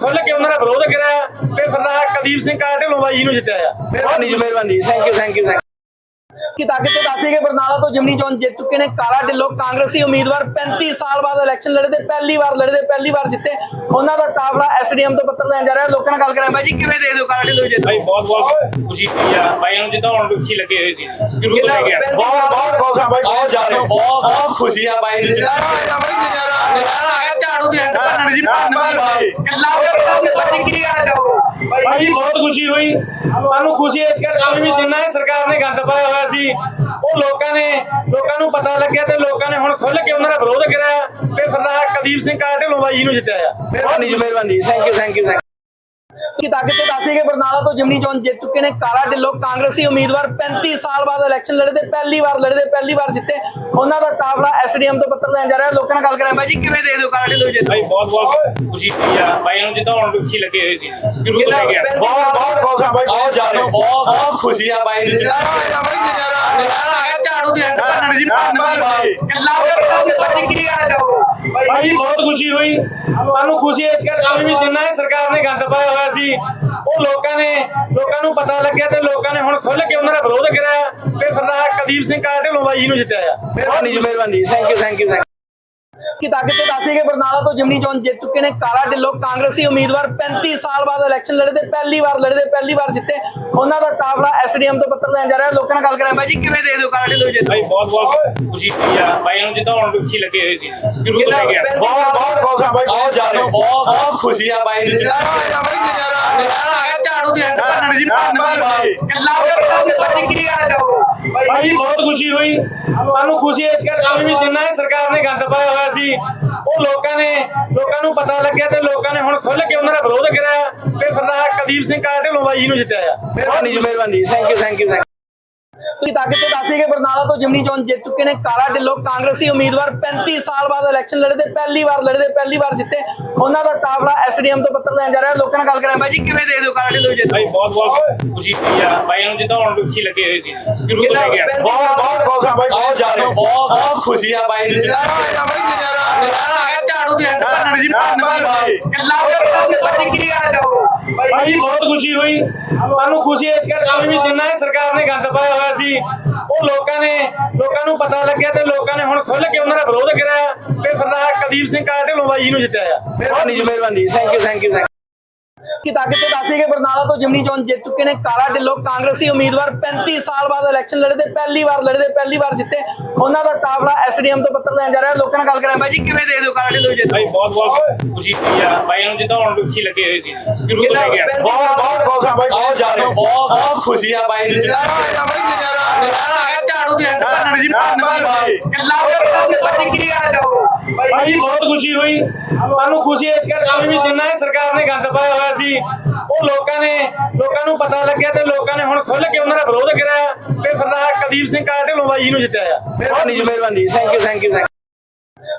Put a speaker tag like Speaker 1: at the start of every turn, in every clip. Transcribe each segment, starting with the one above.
Speaker 1: ਖੁੱਲ ਕੇ ਉਹਨਾਂ ਦਾ ਵਿਰੋਧ ਕਰਿਆ ਤੇ ਸਰਦਾਰ ਕੁਲਦੀਪ ਸਿੰਘ ਕਾਲ ਢਿੱਲੋਂ ਨੂੰ ਜਿੱਤਿਆ ਆ।
Speaker 2: ਮਿਹਰਬਾਨੀ ਜੀ ਮਿਹਰਬਾਨੀ ਥੈਂਕ ਯੂ ਥੈਂਕ ਯੂ ਕੀ ਤਾਕਤ ਤੇ ਦੱਸਦੀ ਕਿ ਬਰਨਾਲਾ ਤੋਂ ਜਿਮਨੀ ਚੋਣ ਜਿੱਤ ਚੁੱਕੇ ਨੇ ਕਾਲਾ ਢਿੱਲੋਂ ਕਾਂਗਰਸੀ ਉਮੀਦਵਾਰ 35 ਸਾਲ ਬਾਅਦ ਇਲੈਕਸ਼ਨ ਲੜੇ ਤੇ ਪਹਿਲੀ ਵਾਰ ਲੜੇ ਤੇ ਪਹਿਲੀ ਵਾਰ ਜਿੱਤੇ ਉਹਨਾਂ ਦਾ ਟਾਫੜਾ ਐਸਡੀਐਮ ਤੋਂ ਪੱਤਰ ਲੈਣ ਜਾ ਰਿਹਾ ਲੋਕਾਂ ਨਾਲ ਗੱਲ ਕਰਾਂ ਬਾਈ ਜੀ ਕਿਵੇਂ ਦੇ ਦਿਓ ਕਾਲਾ ਢਿੱਲੋਂ ਜਿੱਤ
Speaker 3: ਭਾਈ ਬਹੁਤ ਬਹੁਤ ਖੁਸ਼ੀ ਹੋਈ ਆ ਭਾਈ ਨੂੰ ਜਿੱਦਾਂ ਹੁਣ ਪਿੱਛੇ ਲੱਗੇ ਹੋਏ ਸੀ ਸ਼ੁਰੂ ਤੋਂ ਲੈ ਕੇ ਆ।
Speaker 1: ਬਹੁਤ ਬਹੁਤ ਖੁਸ਼ ਆ ਬਾਈ ਬਹੁਤ ਜ਼ਿਆਦਾ ਬਹੁਤ ਬਹੁਤ ਖੁਸ਼ੀ ਆ ਬਾਈ ਦੀ
Speaker 2: ਨਜ਼ਾਰਾ ਆਇਆ ਬਾਈ ਨਜ਼ਾਰਾ ਨਜ਼ਾਰਾ ਆਇਆ ਝਾੜੂ ਦੀ ਹੱਟ ਭੰਨਣ ਜੀ ਭੰਨ
Speaker 1: ਬਾਈ।
Speaker 2: ਗੱਲਾਂ ਕਰਦੇ ਬਾਈ ਕੀ ਚਾਹੋਗੇ ਬਾਈ
Speaker 1: ਭਾਈ ਬਹੁਤ ਖੁਸ਼ੀ ਹੋਈ ਸਾਨੂੰ ਖੁਸ਼ੀ ਇਸ ਕਰਕੇ ਵੀ ਜਿੰਨਾ ਸਰਕਾਰ ਨੇ ਗੰਦ ਪਾਇਆ ਹੋਇਆ ਸੀ ਉਹ ਲੋਕਾਂ ਨੇ, ਲੋਕਾਂ ਨੂੰ ਪਤਾ ਲੱਗਿਆ ਤੇ ਲੋਕਾਂ ਨੇ ਹੁਣ ਖੁੱਲ ਕੇ ਉਹਨਾਂ ਦਾ ਵਿਰੋਧ ਕਰਾਇਆ ਤੇ ਸਰਦਾਰ ਕੁਲਦੀਪ ਸਿੰਘ ਕਾਲ ਢਿੱਲੋਂ ਬਾਈ ਨੂੰ ਜਿੱਤਿਆ ਆ।
Speaker 2: ਮਿਹਰਬਾਨੀ ਮਿਹਰਬਾਨੀ ਥੈਂਕ ਯੂ ਥੈਂਕ ਯੂ ਕੀ ਤਾਕਤ ਤੇ ਦੱਸਦੀ ਕਿ ਬਰਨਾਲਾ ਤੋਂ ਜਿਮਨੀ ਚੋਣ ਜਿੱਤ ਚੁੱਕੇ ਨੇ ਕਾਲਾ ਢਿੱਲੋਂ ਕਾਂਗਰਸੀ ਉਮੀਦਵਾਰ 35 ਸਾਲ ਬਾਅਦ ਇਲੈਕਸ਼ਨ ਲੜੇ ਤੇ ਪਹਿਲੀ ਵਾਰ ਲੜੇ ਤੇ ਪਹਿਲੀ ਵਾਰ ਜਿੱਤੇ। ਉਹਨਾਂ ਦਾ ਟਾਫੜਾ ਐਸਡੀਐਮ ਤੋਂ ਪੱਤਰ ਲੈਣ ਜਾ ਰਿਹਾ। ਲੋਕਾਂ ਨਾਲ ਗੱਲ ਕਰਾਂ ਬਾਈ ਜੀ ਕਿਵੇਂ ਦੇ ਦਿਓ ਕਾਲਾ ਢਿੱਲੋਂ ਜਿੱਤ
Speaker 3: ਭਾਈ ਬਹੁਤ ਬਹੁਤ ਖੁਸ਼ੀ ਹੋਈ ਆ। ਭਾਈ ਨੂੰ ਹੁਣ ਪਿੱਛੇ ਲੱਗੇ ਹੋਏ ਸੀ। ਸ਼ੁਰੂ ਤੋਂ ਲੈ ਕੇ ਆ।
Speaker 1: ਬਹੁਤ ਬਹੁਤ ਖੁਸ਼ ਆ ਬਾਈ ਬਹੁਤ ਜ਼ਿਆਦਾ। ਬਹੁਤ ਬਹੁਤ ਖੁਸ਼ੀ ਆ ਬਾਈ ਦੀ
Speaker 2: ਨਜ਼ਾਰਾ ਆਇਆ ਬਾਈ ਨਜ਼ਾਰਾ ਨਜ਼ਾਰਾ ਆਇਆ ਝਾੜੂ ਦੀ ਹੱਟ ਭੰਨਣ ਜੀ ਭੰਨ
Speaker 1: ਬਾਈ।
Speaker 2: ਗੱਲਾਂ ਕਰਦੇ ਬਾਈ
Speaker 1: ਭਾਈ ਬਹੁਤ ਖੁਸ਼ੀ ਹੋਈ। ਸਾਨੂੰ ਖੁਸ਼ੀ ਇਸ ਕਰਕੇ ਹੋਈ ਵੀ ਜਿੰਨਾ ਇਹ ਸਰਕਾਰ ਨੇ ਗੰਦ ਪਾਇਆ ਹੋਇਆ ਸੀ ਉਹ ਲੋਕਾਂ ਨੇ ਲੋਕਾਂ ਨੂੰ ਪਤਾ ਲੱਗਿਆ ਤੇ ਲੋਕਾਂ ਨੇ ਹੁਣ ਖੁੱਲ ਕੇ ਉਹਨਾਂ ਦਾ ਵਿਰੋਧ ਕਰਿਆ ਤੇ ਸਰਦਾਰ ਕੁਲਦੀਪ ਸਿੰਘ ਕਾਲ ਢਿੱਲੋਂ ਬਾਈ ਜੀ ਨੂੰ ਜਿੱਤਿਆ ਆ।
Speaker 2: ਮਿਹਰਬਾਨੀ। ਜੀ ਮਿਹਰਬਾਨੀ ਥੈਂਕ ਯੂ ਥੈਂਕ ਯੂ ਕੀ ਤਾਕਤ ਤੇ ਦੱਸਦੀ ਕਿ ਬਰਨਾਲਾ ਤੋਂ ਜਿਮਨੀ ਚੋਣ ਜਿੱਤ ਚੁੱਕੇ ਨੇ ਕਾਲਾ ਢਿੱਲੋਂ ਕਾਂਗਰਸੀ ਉਮੀਦਵਾਰ 35 ਸਾਲ ਬਾਅਦ ਇਲੈਕਸ਼ਨ ਲੜੇ ਤੇ ਪਹਿਲੀ ਵਾਰ ਲੜੇ ਤੇ ਪਹਿਲੀ ਵਾਰ ਜਿੱਤੇ। ਉਹਨਾਂ ਦਾ ਟਾਫੜਾ ਐਸਡੀਐਮ ਤੋਂ ਪੱਤਰ ਲੈਣ ਜਾ ਰਿਹਾ। ਲੋਕਾਂ ਨਾਲ ਗੱਲ ਕਰਾਂ ਬਾਈ ਜੀ ਕਿਵੇਂ ਦੇ ਦਿਓ ਕਾਲਾ ਢਿੱਲੋਂ ਜਿੱਤ?
Speaker 3: ਭਾਈ ਬਹੁਤ ਬਹੁਤ ਖੁਸ਼ੀ ਹੋਈ ਆ। ਭਾਈ ਨੂੰ ਹੁਣ ਪਿੱਛੇ ਲੱਗੇ ਹੋਏ ਸੀ। ਸ਼ੁਰੂ ਤੋਂ ਲੈ ਕੇ ਆ।
Speaker 1: ਬਹੁਤ ਬਹੁਤ ਖੁਸ਼ ਆ ਬਾਈ। ਬਹੁਤ ਜ਼ਿਆਦਾ ਬਹੁਤ ਬਹੁਤ ਖੁਸ਼ੀ ਆ ਬਾਈ ਦੀ।
Speaker 2: ਨਜ਼ਾਰਾ ਆਇਆ ਬਾਈ ਨਜ਼ਾਰਾ ਨਜ਼ਾਰਾ ਆਇਆ ਝਾੜੂ ਦੀ ਹੱਟ ਭੰਨਣ ਜੀ ਭੰਨ
Speaker 1: ਬਾਈ।
Speaker 2: ਗੱਲਾਂ ਕਰਦੇ ਬਾਈ ਕੀ ਕਹਿਣਾ ਚਾਹੋਗੇ ਬਾਈ
Speaker 1: ਭਾਈ ਬਹੁਤ ਖੁਸ਼ੀ ਹੋਈ। ਸਾਨੂੰ ਖੁਸ਼ੀ ਇਸ ਕਰਕੇ ਹੋਈ ਵੀ ਜਿੰਨਾ ਇਹ ਸਰਕਾਰ ਨੇ ਗੰਦ ਪਾਇਆ ਹੋਇਆ ਸੀ ਉਹ ਲੋਕਾਂ ਨੇ ਲੋਕਾਂ ਨੂੰ ਪਤਾ ਲੱਗਿਆ ਤੇ ਲੋਕਾਂ ਨੇ ਹੁਣ ਖੁੱਲ ਕੇ ਉਹਨਾਂ ਦਾ ਵਿਰੋਧ ਕਰਿਆ ਤੇ ਸਰਦਾਰ ਕੁਲਦੀਪ ਸਿੰਘ ਕਾਲ ਢਿੱਲੋਂ ਬਾਈ ਜੀ ਨੂੰ ਜਿੱਤਿਆ ਆ।
Speaker 2: ਮਿਹਰਬਾਨੀ। ਜੀ ਮਿਹਰਬਾਨੀ ਥੈਂਕ ਯੂ ਥੈਂਕ ਯੂ ਕੀ ਤਾਕਤ ਤੇ ਦੱਸਦੀ ਕਿ ਬਰਨਾਲਾ ਤੋਂ ਜਿਮਨੀ ਚੋਣ ਜਿੱਤ ਚੁੱਕੇ ਨੇ ਕਾਲਾ ਢਿੱਲੋਂ ਕਾਂਗਰਸੀ ਉਮੀਦਵਾਰ 35 ਸਾਲ ਬਾਅਦ ਇਲੈਕਸ਼ਨ ਲੜੇ ਤੇ ਪਹਿਲੀ ਵਾਰ ਲੜੇ ਤੇ ਪਹਿਲੀ ਵਾਰ ਜਿੱਤੇ। ਉਹਨਾਂ ਦਾ ਟਾਫੜਾ ਐਸਡੀਐਮ ਤੋਂ ਪੱਤਰ ਲੈਣ ਜਾ ਰਿਹਾ। ਲੋਕਾਂ ਨਾਲ ਗੱਲ ਕਰਾਂ ਬਾਈ ਜੀ ਕਿਵੇਂ ਦੇ ਦਿਓ ਕਾਲਾ ਢਿੱਲੋਂ ਜਿੱਤ?
Speaker 3: ਭਾਈ ਬਹੁਤ ਬਹੁਤ ਖੁਸ਼ੀ ਹੋਈ ਆ। ਭਾਈ ਨੂੰ ਜਿੱਦਾਂ ਹੁਣ ਪਿੱਛੇ ਲੱਗੇ ਹੋਏ ਸੀ। ਸ਼ੁਰੂ ਤੋਂ ਲੈ ਕੇ ਆ।
Speaker 1: ਬਹੁਤ ਬਹੁਤ ਖੁਸ਼ ਆ ਬਾਈ ਬਹੁਤ ਜ਼ਿਆਦਾ। ਬਹੁਤ ਬਹੁਤ ਖੁਸ਼ੀ ਆ ਬਾਈ ਦੀ
Speaker 2: ਆਇਆ ਬਾਈ ਨਜ਼ਾਰਾ ਨਜ਼ਾਰਾ ਆਇਆ। ਝਾੜੂ ਦੀ ਹੱਟ ਭੰਨਣ ਜੀ ਭੰਨ। ਗੱਲਾਂ ਕਰਦੇ ਬਾਈ ਕੀ ਚਾਹੋਗੇ ਬਾਈ
Speaker 1: ਭਾਈ ਬਹੁਤ ਖੁਸ਼ੀ ਹੋਈ। ਸਾਨੂੰ ਖੁਸ਼ੀ ਇਸ ਕਰਕੇ ਵੀ ਜਿੰਨਾ ਸਰਕਾਰ ਨੇ ਗੰਦ ਪਾਇਆ ਹੋਇਆ ਸੀ ਉਹ ਲੋਕਾਂ ਨੇ ਲੋਕਾਂ ਨੂੰ ਪਤਾ ਲੱਗਿਆ ਤੇ ਲੋਕਾਂ ਨੇ ਹੁਣ ਖੁੱਲ ਕੇ ਉਹਨਾਂ ਦਾ ਵਿਰੋਧ ਕਰਾਇਆ ਤੇ ਸਰਦਾਰ ਕੁਲਦੀਪ ਸਿੰਘ ਕਾਲ ਢਿੱਲੋਂ ਬਾਈ ਜੀ ਨੂੰ ਜਿੱਤਿਆ ਆ।
Speaker 2: ਮਿਹਰਬਾਨੀ ਜੀ ਮਿਹਰਬਾਨੀ ਥੈਂਕ ਯੂ ਥੈਂਕ ਯੂ ਕੀ ਤਾਕਤ ਤੇ ਦੱਸਦੀ ਕਿ ਬਰਨਾਲਾ ਤੋਂ ਜਿਮਨੀ ਚੋਣ ਜਿੱਤ ਚੁੱਕੇ ਨੇ ਕਾਲਾ ਢਿੱਲੋਂ ਕਾਂਗਰਸੀ ਉਮੀਦਵਾਰ 35 ਸਾਲ ਬਾਅਦ ਇਲੈਕਸ਼ਨ ਲੜੇ ਤੇ ਪਹਿਲੀ ਵਾਰ ਲੜੇ ਤੇ ਪਹਿਲੀ ਵਾਰ ਜਿੱਤੇ। ਉਹਨਾਂ ਦਾ ਟਾਫੜਾ ਐਸਡੀਐਮ ਤੋਂ ਪੱਤਰ ਲੈਣ ਜਾ ਰਿਹਾ। ਲੋਕਾਂ ਨਾਲ ਗੱਲ ਕਰਾਂ ਬਾਈ ਜੀ ਕਿਵੇਂ ਦੇ ਦਿਓ ਕਾਲਾ ਢਿੱਲੋਂ ਜਿੱਤ?
Speaker 3: ਭਾਈ ਬਹੁਤ ਬਹੁਤ ਖੁਸ਼ੀ ਹੋਈ ਆ। ਭਾਈ ਨੂੰ ਜਿੱਦਾਂ ਹੁਣ ਪਿੱਛੇ ਲੱਗੇ ਹੋਏ ਸੀ। ਸ਼ੁਰੂ ਤੋਂ ਲੈ ਕੇ ਆ।
Speaker 1: ਬਹੁਤ ਬਹੁਤ ਖੁਸ਼ ਆ ਬਾਈ ਬਹੁਤ ਜ਼ਿਆਦਾ। ਬਹੁਤ ਬਹੁਤ ਖੁਸ਼ੀ ਆ ਬਾਈ ਦੀ
Speaker 2: ਨਜ਼ਾਰਾ ਆਇਆ ਬਾਈ ਨਜ਼ਾਰਾ ਨਜ਼ਾਰਾ ਆਇਆ ਝਾੜੂ ਦੀ ਹੱਟ ਭੰਨਣ ਜੀ ਭੰਨ
Speaker 1: ਬਾਈ।
Speaker 2: ਗੱਲਾਂ ਕਰਦੇ ਬਾਈ ਕੀ ਕਹਿਣਾ ਚਾਹੋਗੇ ਬਾਈ
Speaker 1: ਭਾਈ ਬਹੁਤ ਖੁਸ਼ੀ ਹੋਈ। ਸਾਨੂੰ ਖੁਸ਼ੀ ਇਸ ਕਰਕੇ ਵੀ ਜਿੰਨਾ ਇਹ ਸਰਕਾਰ ਨੇ ਗੰਦ ਪਾਇਆ ਹੋਇਆ ਸੀ ਉਹ ਲੋਕਾਂ ਨੇ ਲੋਕਾਂ ਨੂੰ ਪਤਾ ਲੱਗਿਆ ਤੇ ਲੋਕਾਂ ਨੇ ਹੁਣ ਖੁੱਲ ਕੇ ਉਹਨਾਂ ਦਾ ਵਿਰੋਧ ਕਰਿਆ ਤੇ ਸਰਦਾਰ ਕੁਲਦੀਪ ਸਿੰਘ ਕਾਲ ਢਿੱਲੋਂ ਬਾਈ ਜੀ ਨੂੰ ਜਿੱਤਿਆ ਆ।
Speaker 2: ਜੀ ਮਿਹਰਬਾਨੀ ਥੈਂਕ ਯੂ ਥੈਂਕ ਯੂ